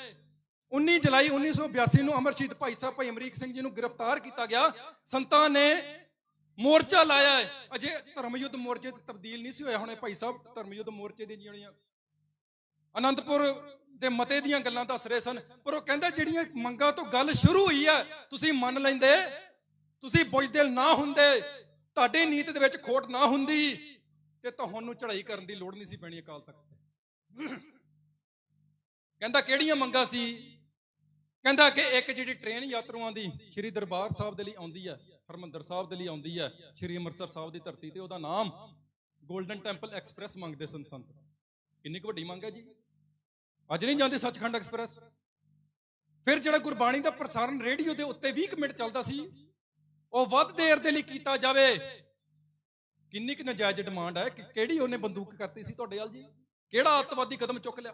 19 ਜੁਲਾਈ 1982 ਨੂੰ ਅਮਰ ਭਾਈ ਸਾਹਿਬ, ਭਾਈ ਅਮਰੀਕ ਸਿੰਘ ਜੀ ਨੂੰ ਗ੍ਰਿਫਤਾਰ ਕੀਤਾ ਗਿਆ। ਸੰਤਾਂ ਨੇ ਮੋਰਚਾ ਲਾਇਆ ਹੈ। ਅਜੇ ਧਰਮ ਯੁੱਧ ਮੋਰਚੇ ਤੇ ਤਬਦੀਲ ਨਹੀਂ ਸੀ ਹੋਇਆ ਹੁਣੇ ਭਾਈ ਸਾਹਿਬ। ਧਰਮ ਯੁੱਧ ਮੋਰਚੇ ਦੀ ਜਿਹੜੀਆਂ ਅਨੰਦਪੁਰ ਦੇ ਮਤੇ ਦੀਆਂ ਗੱਲਾਂ ਦੱਸ ਰਹੇ ਸਨ, ਪਰ ਉਹ ਕਹਿੰਦਾ ਜਿਹੜੀਆਂ ਮੰਗਾਂ ਤੋਂ ਗੱਲ ਸ਼ੁਰੂ ਹੋਈ ਹੈ, ਤੁਸੀਂ ਮੰਨ ਲੈਂਦੇ, ਤੁਸੀਂ ਬੁਝਦਿਲ ਨਾ ਹੁੰਦੇ, ਤੁਹਾਡੀ ਨੀਤ ਦੇ ਵਿੱਚ ਖੋਟ ਨਾ ਹੁੰਦੀ ਤੇ ਤੁਹਾਨੂੰ ਚੜ੍ਹਾਈ ਕਰਨ ਦੀ ਲੋੜ ਨਹੀਂ ਸੀ ਪੈਣੀ ਅਕਾਲ ਤਖਤ ਤੇ। ਕਹਿੰਦਾ ਕਿਹੜੀਆਂ ਮੰਗਾਂ ਸੀ? ਕਹਿੰਦਾ ਕਿ ਇੱਕ ਜਿਹੜੀ ਟ੍ਰੇਨ ਯਾਤਰੂਆਂ ਦੀ ਸ਼੍ਰੀ ਦਰਬਾਰ ਸਾਹਿਬ ਦੇ ਲਈ ਆਉਂਦੀ ਹੈ, ਹਰਮੰਦਰ ਸਾਹਿਬ ਦੇ ਲਈ ਆਉਂਦੀ ਹੈ, ਸ਼੍ਰੀ ਅੰਮ੍ਰਿਤਸਰ ਸਾਹਿਬ ਦੀ ਧਰਤੀ ਤੇ ਉਹਦਾ ਨਾਮ ਗੋਲਡਨ ਟੈਂਪਲ ਐਕਸਪ੍ਰੈਸ ਮੰਗਦੇ ਸਨ ਸੰਤ। ਕਿੰਨੀ ਕੁ ਵੱਡੀ ਮੰਗ ਹੈ ਜੀ? ਅੱਜ ਨਹੀਂ ਜਾਂਦੀ ਸੱਚਖੰਡ ਐਕਸਪ੍ਰੈਸ? ਫਿਰ ਜਿਹੜਾ ਗੁਰਬਾਣੀ ਦਾ ਪ੍ਰਸਾਰਣ ਰੇਡੀਓ ਦੇ ਉੱਤੇ 20 ਕੁ ਮਿੰਟ ਚੱਲਦਾ ਸੀ, ਉਹ ਵੱਧ ਦੇਰ ਦੇ ਲਈ ਕੀਤਾ ਜਾਵੇ। ਕਿੰਨੀ ਕੁ ਨਜਾਇਜ਼ ਡਿਮਾਂਡ ਹੈ, ਕਿ ਕਿਹੜੀ ਉਹਨੇ ਬੰਦੂਕ ਕਰਤੀ ਸੀ ਤੁਹਾਡੇ ਵੱਲ ਜੀ? ਕਿਹੜਾ ਅੱਤਵਾਦੀ ਕਦਮ ਚੁੱਕ ਲਿਆ?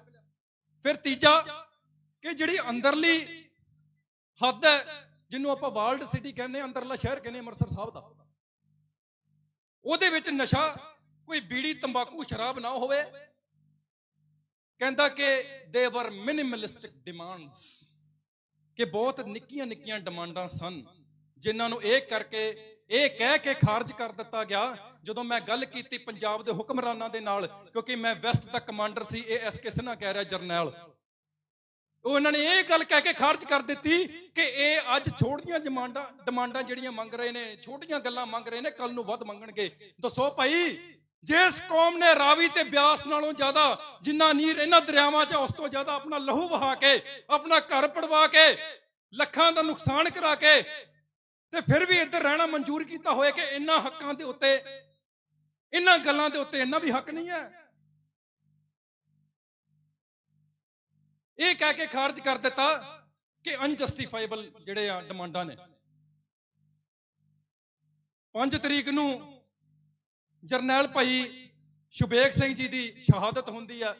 ਫਿਰ ਤੀਜਾ ਕਿ ਜਿਹੜੀ ਅੰਦਰਲੀ ਹੱਦ ਹੈ ਜਿਹਨੂੰ ਆਪਾਂ ਵਰਲਡ ਸਿਟੀ ਕਹਿੰਦੇ ਹਾਂ, ਅੰਦਰਲਾ ਸ਼ਹਿਰ ਕਹਿੰਦੇ ਅੰਮ੍ਰਿਤਸਰ ਸਾਹਿਬ ਦਾ। ਉਹਦੇ ਵਿੱਚ ਨਸ਼ਾ ਕੋਈ ਬੀੜੀ ਤੰਬਾਕੂ ਸ਼ਰਾਬ ਨਾ ਹੋਵੇ। ਕਹਿੰਦਾ ਕਿ ਦੇ ਵਰ ਮਿਨੀਮਲਿਸਟਿਕ ਡਿਮਾਂਡਸ ਕਿ ਬਹੁਤ ਨਿੱਕੀਆਂ ਨਿੱਕੀਆਂ ਡਿਮਾਂਡਾਂ ਸਨ ਜਿਨ੍ਹਾਂ ਨੂੰ ਇਹ ਕਰਕੇ ਇਹ ਕਹਿ ਕੇ ਖਾਰਜ ਕਰ ਦਿੱਤਾ ਗਿਆ ਜਦੋਂ ਮੈਂ ਗੱਲ ਕੀਤੀ ਪੰਜਾਬ ਦੇ ਹੁਕਮਰਾਨਾਂ ਦੇ ਨਾਲ ਕਿਉਂਕਿ ਮੈਂ ਵੈਸਟ ਦਾ ਕਮਾਂਡਰ ਸੀ ਇਹ ਐਸ ਕੇ ਸਿਨਹਾ ਕਹਿ ਰਿਹਾ ਜਰਨੈਲ। ਉਹ ਇਹਨਾਂ ਨੇ ਇਹ ਗੱਲ ਕਹਿ ਕੇ ਖਾਰਜ ਕਰ ਦਿੱਤੀ ਕਿ ਇਹ ਅੱਜ ਛੋਟੀਆਂ ਡਿਮਾਂਡਾਂ ਡਿਮਾਂਡਾਂ ਜਿਹੜੀਆਂ ਮੰਗ ਰਹੇ ਨੇ, ਛੋਟੀਆਂ ਗੱਲਾਂ ਮੰਗ ਰਹੇ ਨੇ ਕੱਲ ਨੂੰ ਵੱਧ ਮੰਗਣਗੇ। ਦੱਸੋ ਭਾਈ, ਜਿਸ ਕੌਮ ਨੇ ਰਾਵੀ ਤੇ ਬਿਆਸ ਨਾਲੋਂ ਜ਼ਿਆਦਾ ਜਿੰਨਾ ਨੀਰ ਇਹਨਾਂ ਦਰਿਆਵਾਂ 'ਚ ਉਸ ਤੋਂ ਜ਼ਿਆਦਾ ਆਪਣਾ ਲਹੂ ਵਹਾ ਕੇ, ਆਪਣਾ ਘਰ ਪੜਵਾ ਕੇ, ਲੱਖਾਂ ਦਾ ਨੁਕਸਾਨ ਕਰਾ ਕੇ, ਤੇ ਫਿਰ ਵੀ ਇੱਧਰ ਰਹਿਣਾ ਮਨਜ਼ੂਰ ਕੀਤਾ ਹੋਇਆ ਕਿ ਇਹਨਾਂ ਹੱਕਾਂ ਦੇ ਉੱਤੇ, ਇਹਨਾਂ ਗੱਲਾਂ ਦੇ ਉੱਤੇ ਇਹਨਾਂ ਵੀ ਹੱਕ ਨਹੀਂ ਹੈ। ਇਹ ਕਹਿ ਕੇ ਖਾਰਜ ਕਰ ਦਿੱਤਾ ਕਿ ਅਨਜਸਟੀਫਾਈਬਲ ਜਿਹੜੇ ਆ ਡਿਮਾਂਡਾਂ ਨੇ। 5 ਤਰੀਕ ਨੂੰ ਜਰਨੈਲ ਭਾਈ ਸ਼ੁਬੇਗ ਸਿੰਘ ਜੀ ਦੀ ਸ਼ਹਾਦਤ ਹੁੰਦੀ ਆ।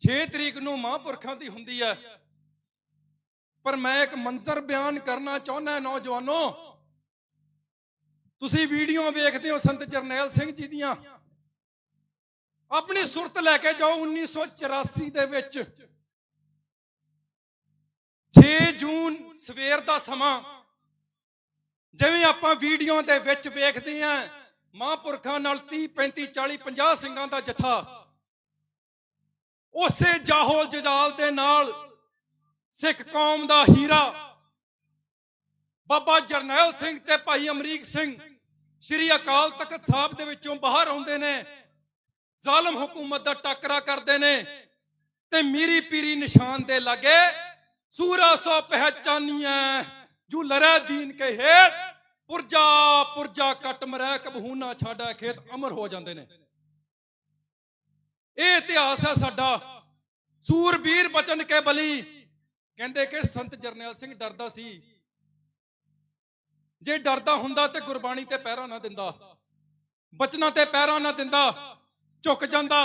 6 ਤਰੀਕ ਨੂੰ ਮਹਾਂਪੁਰਖਾਂ ਦੀ ਹੁੰਦੀ ਆ। ਪਰ ਮੈਂ ਇੱਕ ਮੰਜ਼ਰ ਬਿਆਨ ਕਰਨਾ ਚਾਹੁੰਦਾ ਨੌਜਵਾਨੋ। ਤੁਸੀਂ ਵੀਡੀਓ ਵੇਖਦੇ ਹੋ ਸੰਤ ਜਰਨੈਲ ਸਿੰਘ ਜੀ ਦੀਆਂ। ਆਪਣੀ ਸੁਰਤ ਲੈ ਕੇ ਜਾਓ 1984 ਦੇ ਵਿੱਚ। 6 ਜੂਨ ਸਵੇਰ ਦਾ ਸਮਾਂ, ਜਿਵੇਂ ਆਪਾਂ ਵੀਡੀਓ ਦੇ ਵਿੱਚ ਵੇਖਦੇ ਆਂ ਮਹਾਂਪੁਰਖਾਂ ਨਾਲ 30 35 40 50 ਸਿੰਘਾਂ ਦਾ ਜਥਾ। ਉਸੇ ਜਾਹੋਲ ਜਜਾਲ ਦੇ ਨਾਲ ਸਿੱਖ ਕੌਮ ਦਾ ਹੀਰਾ, ਬਾਬਾ ਜਰਨੈਲ ਸਿੰਘ ਤੇ ਭਾਈ ਅਮਰੀਕ ਸਿੰਘ ਸ੍ਰੀ ਅਕਾਲ ਤਖਤ ਸਾਹਿਬ ਦੇ ਵਿੱਚੋਂ ਬਾਹਰ ਆਉਂਦੇ ਨੇ। ਜ਼ਾਲਮ ਹਕੂਮਤ ਦਾ ਟੱਕਰਾ ਕਰਦੇ ਨੇ ਤੇ ਮੀਰੀ ਪੀਰੀ ਨਿਸ਼ਾਨ ਦੇ ਲਾਗੇ ਸੂਰਾ ਸੋ ਪਹਿਚਾਨੀਐ, ਜੂ ਲਰੇ ਦੀਨ ਕੇ ਪੁਰਜਾ ਪੁਰਜਾ ਕਟ ਮਰੈ, ਕਬਹੂਨਾ ਛਾੜਾ ਖੇਤ, ਅਮਰ ਹੋ ਜਾਂਦੇ ਨੇ। ਇਹ ਇਤਿਹਾਸ ਹੈ ਸਾਡਾ। ਸੂਰਬੀਰ ਬਚਨ ਕੇ ਬਲੀ। ਕਹਿੰਦੇ ਕਿ ਸੰਤ ਜਰਨੈਲ ਸਿੰਘ ਡਰਦਾ ਸੀ। ਜੇ ਡਰਦਾ ਹੁੰਦਾ ਤੇ ਗੁਰਬਾਣੀ ਤੇ ਪਹਿਰਾ ਨਾ ਦਿੰਦਾ। ਬਚਨਾਂ ਤੇ ਪਹਿਰਾ ਨਾ ਦਿੰਦਾ। ਝੁਕ ਜਾਂਦਾ।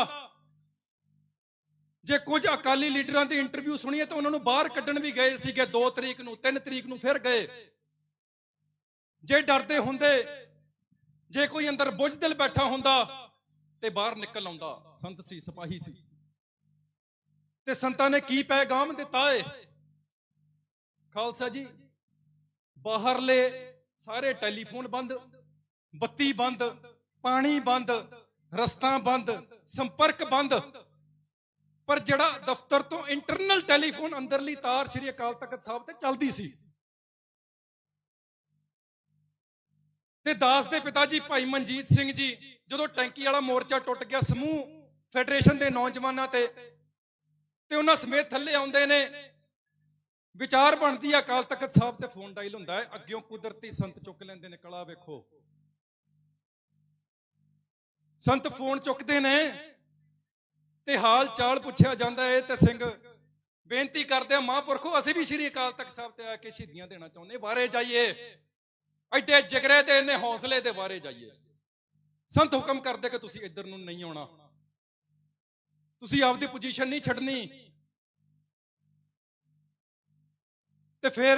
ਜੇ ਕੁਝ ਅਕਾਲੀ ਲੀਡਰਾਂ ਦੀ ਇੰਟਰਵਿਊ ਸੁਣੀਏ ਤਾਂ ਉਹਨਾਂ ਨੂੰ ਬਾਹਰ ਕੱਢਣ ਵੀ ਗਏ ਸੀਗੇ 2 ਤਰੀਕ ਨੂੰ 3 ਤਰੀਕ ਨੂੰ ਫਿਰ ਗਏ। ਜੇ ਡਰਦੇ ਹੁੰਦੇ, ਜੇ ਕੋਈ ਅੰਦਰ ਬੁਝਦਿਲ ਬੈਠਾ ਹੁੰਦਾ ਤੇ ਬਾਹਰ ਨਿਕਲ ਆਉਂਦਾ। ਸੰਤ ਸੀ, ਸਿਪਾਹੀ ਸੀ। ਤੇ ਸੰਤਾਂ ਨੇ ਕੀ ਪੈਗਾਮ ਦਿੱਤਾ ਏ? ਖਾਲਸਾ ਜੀ, ਬਾਹਰਲੇ ਸਾਰੇ ਟੈਲੀਫੋਨ ਬੰਦ, ਬੱਤੀ ਬੰਦ, ਪਾਣੀ ਬੰਦ ਰਸਤਾ ਬੰਦ, ਸੰਪਰਕ ਬੰਦ। ਪਰ ਜਿਹੜਾ ਦਫ਼ਤਰ ਤੋਂ ਇੰਟਰਨਲ ਟੈਲੀਫੋਨ ਅੰਦਰਲੀ ਤਾਰ ਸ੍ਰੀ ਅਕਾਲ ਤਖਤ ਸਾਹਿਬ ਤੇ ਚੱਲਦੀ ਸੀ। ਤੇ ਦਾਸ ਦੇ ਪਿਤਾ ਜੀ ਭਾਈ ਮਨਜੀਤ ਸਿੰਘ ਜੀ, ਜਦੋਂ ਟੈਂਕੀ ਵਾਲਾ ਮੋਰਚਾ ਟੁੱਟ ਗਿਆ, ਸਮੂਹ, ਫੈਡਰੇਸ਼ਨ ਦੇ ਨੌਜਵਾਨਾਂ ਤੇ ਤੇ ਉਹਨਾਂ ਸਮੇਤ ਥੱਲੇ ਆਉਂਦੇ ਨੇ। ਵਿਚਾਰ ਬਣਦੀ ਆ ਅਕਾਲ ਤਖਤ ਸਾਹਿਬ ਤੇ ਫੋਨ ਡਾਇਲ ਹੁੰਦਾ ਹੈ। ਅੱਗਿਓਂ ਕੁਦਰਤੀ ਸੰਤ ਚੁੱਕ ਲੈਂਦੇ ਨੇ, ਕਲਾ ਵੇਖੋ। ਸੰਤ ਫੋਨ ਚੁੱਕਦੇ ਨੇ ਤੇ ਹਾਲ ਚਾਲ ਪੁੱਛਿਆ ਜਾਂਦਾ ਹੈ ਤੇ ਸਿੰਘ ਬੇਨਤੀ ਕਰਦੇ ਆ, ਮਹਾਂਪੁਰਖੋ, ਅਸੀਂ ਵੀ ਸ੍ਰੀ ਅਕਾਲ ਤਖਤ ਸਾਹਿਬ ਤੇ ਆ ਕੇ ਸ਼ਹੀਦੀਆਂ ਦੇਣਾ ਚਾਹੁੰਦੇ ਬਾਰੇ ਜਾਈਏ। ਐਡੇ ਜਗਰੇ ਦੇ ਇੰਨੇ ਹੌਸਲੇ ਦੇ ਬਾਰੇ ਜਾਈਏ। ਸੰਤ ਹੁਕਮ ਕਰਦੇ ਕਿ ਤੁਸੀਂ ਇੱਧਰ ਨੂੰ ਨਹੀਂ ਆਉਣਾ। ਤੁਸੀਂ ਆਪਦੀ ਪੋਜੀਸ਼ਨ ਨਹੀਂ ਛੱਡਣੀ। ਤੇ ਫਿਰ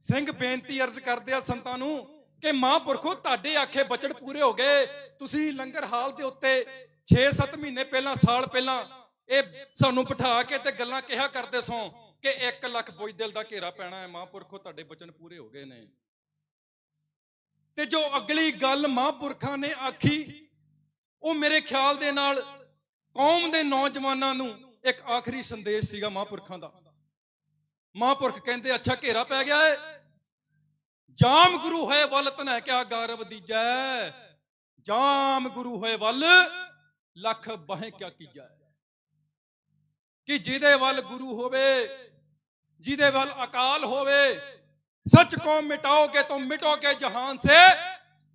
ਸਿੰਘ ਬੇਨਤੀ ਅਰਜ਼ ਕਰਦੇ ਆ ਸੰਤਾਂ ਨੂੰ ਕਿ ਮਹਾਂਪੁਰਖੋ, ਤੁਹਾਡੇ ਆਖੇ ਬਚਨ ਪੂਰੇ ਹੋ ਗਏ। ਤੁਸੀਂ ਲੰਗਰ ਹਾਲ ਦੇ ਉੱਤੇ 6-7 ਮਹੀਨੇ ਪਹਿਲਾਂ, ਸਾਲ ਪਹਿਲਾਂ ਇਹ ਸਾਨੂੰ ਬਿਠਾ ਕੇ ਤੇ ਗੱਲਾਂ ਕਿਹਾ ਕਰਦੇ ਸੋ ਕਿ 1 ਲੱਖ ਬੁਝਦਿਲ ਦਾ ਘੇਰਾ ਪੈਣਾ ਹੈ। ਮਹਾਂਪੁਰਖੋ, ਤੁਹਾਡੇ ਬਚਨ ਪੂਰੇ ਹੋ ਗਏ ਨੇ। ਤੇ ਜੋ ਅਗਲੀ ਗੱਲ ਮਹਾਂਪੁਰਖਾਂ ਨੇ ਆਖੀ, ਉਹ ਮੇਰੇ ਖਿਆਲ ਦੇ ਨਾਲ ਕੌਮ ਦੇ ਨੌਜਵਾਨਾਂ ਨੂੰ ਇੱਕ ਆਖਰੀ ਸੰਦੇਸ਼ ਸੀਗਾ ਮਹਾਂਪੁਰਖਾਂ ਦਾ। ਮਹਾਂਪੁਰਖ ਕਹਿੰਦੇ, ਅੱਛਾ, ਘੇਰਾ ਪੈ ਗਿਆ ਏ। ਜਾਮ ਗੁਰੂ ਹੋਏ ਵੱਲ ਤਨੈ ਕਿਆ ਗਰਬ ਦੀਜੈ। ਜਾਮ ਗੁਰੂ ਹੋਏ ਵੱਲ ਲੱਖ ਬਾਹੇ ਕਿਆ ਕੀਜੈ। ਕਿ ਜਿਹਦੇ ਵੱਲ ਗੁਰੂ ਹੋਵੇ, ਜਿਹਦੇ ਵੱਲ ਅਕਾਲ ਹੋਵੇ, ਸੱਚ ਕੋ ਮਿਟਾਓਗੇ ਤੋ ਮਿਟੋਗੇ ਜਹਾਨ ਸੇ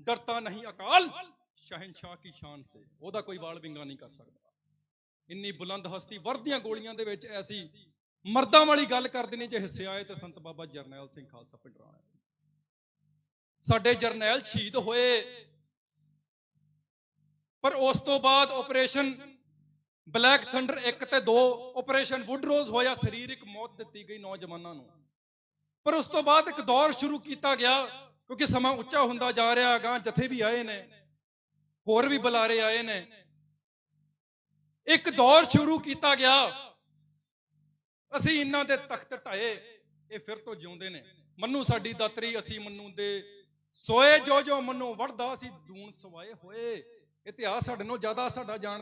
ਡਰਤਾ ਨਹੀਂ ਅਕਾਲ ਸ਼ਹਿਨशाह ਕੀ ਸ਼ਾਨ ਸੇ। ਉਹਦਾ ਕੋਈ ਵਾਲ ਵਿੰਗਾ ਨਹੀਂ ਕਰ ਸਕਦਾ। ਇੰਨੀ ਬੁਲੰਦ ਹਸਤੀ ਵਰਦੀਆਂ ਗੋਲੀਆਂ ਦੇ ਵਿੱਚ ਐਸੀ ਮਰਦਾਂ ਵਾਲੀ ਗੱਲ ਕਰਦੇ ਨੇ ਜੇ ਹਿੱਸੇ ਆਏ ਤੇ ਸੰਤ ਬਾਬਾ ਜਰਨੈਲ ਸਿੰਘ ਖਾਲਸਾ ਪਿੰਡਰਾ ਸਾਡੇ ਜਰਨੈਲ ਸ਼ਹੀਦ ਹੋਏ। ਪਰ ਉਸ ਤੋਂ ਬਾਅਦ ਆਪਰੇਸ਼ਨ ਬਲੈਕ ਥੰਡਰ 1 ਤੇ 2 ਆਪਰੇਸ਼ਨ ਵੁੱਡਰੋਜ਼ ਹੋਇਆ, ਸਰੀਰਕ ਮੌਤ ਦਿੱਤੀ ਗਈ ਨੌਜਵਾਨਾਂ ਨੂੰ। ਪਰ ਉਸ ਤੋਂ ਬਾਅਦ ਇੱਕ ਦੌਰ ਸ਼ੁਰੂ ਕੀਤਾ ਗਿਆ, ਕਿਉਂਕਿ ਸਮਾਂ ਉੱਚਾ ਹੁੰਦਾ ਜਾ ਰਿਹਾ ਗਾਂ ਜਥੇ ਵੀ ਆਏ ਨੇ, ਹੋਰ ਵੀ ਬੁਲਾਰੇ ਆਏ ਨੇ। ਇੱਕ ਦੌਰ ਸ਼ੁਰੂ ਕੀਤਾ ਗਿਆ। ਅਸੀਂ ਇਹਨਾਂ ਦੇ ਤਖਤ ਢਾਏ, ਇਹ ਫਿਰ ਤੋਂ ਜਿਉਂਦੇ ਨੇ। ਮੰਨੂ ਸਾਡੀ ਦਾਤਰੀ, ਅਸੀਂ ਮੰਨੂ ਦੇ ਸੋਏ ਜੋ ਜੋ ਮਨੋਂ ਵੜਦਾ ਸੀ, ਦੂਣ ਸਵਾਏ ਹੋਏ। ਇਤਿਹਾਸ ਸਾਡੇ ਨਾਲੋਂ ਜ਼ਿਆਦਾ ਸਾਡਾ ਜਾਣ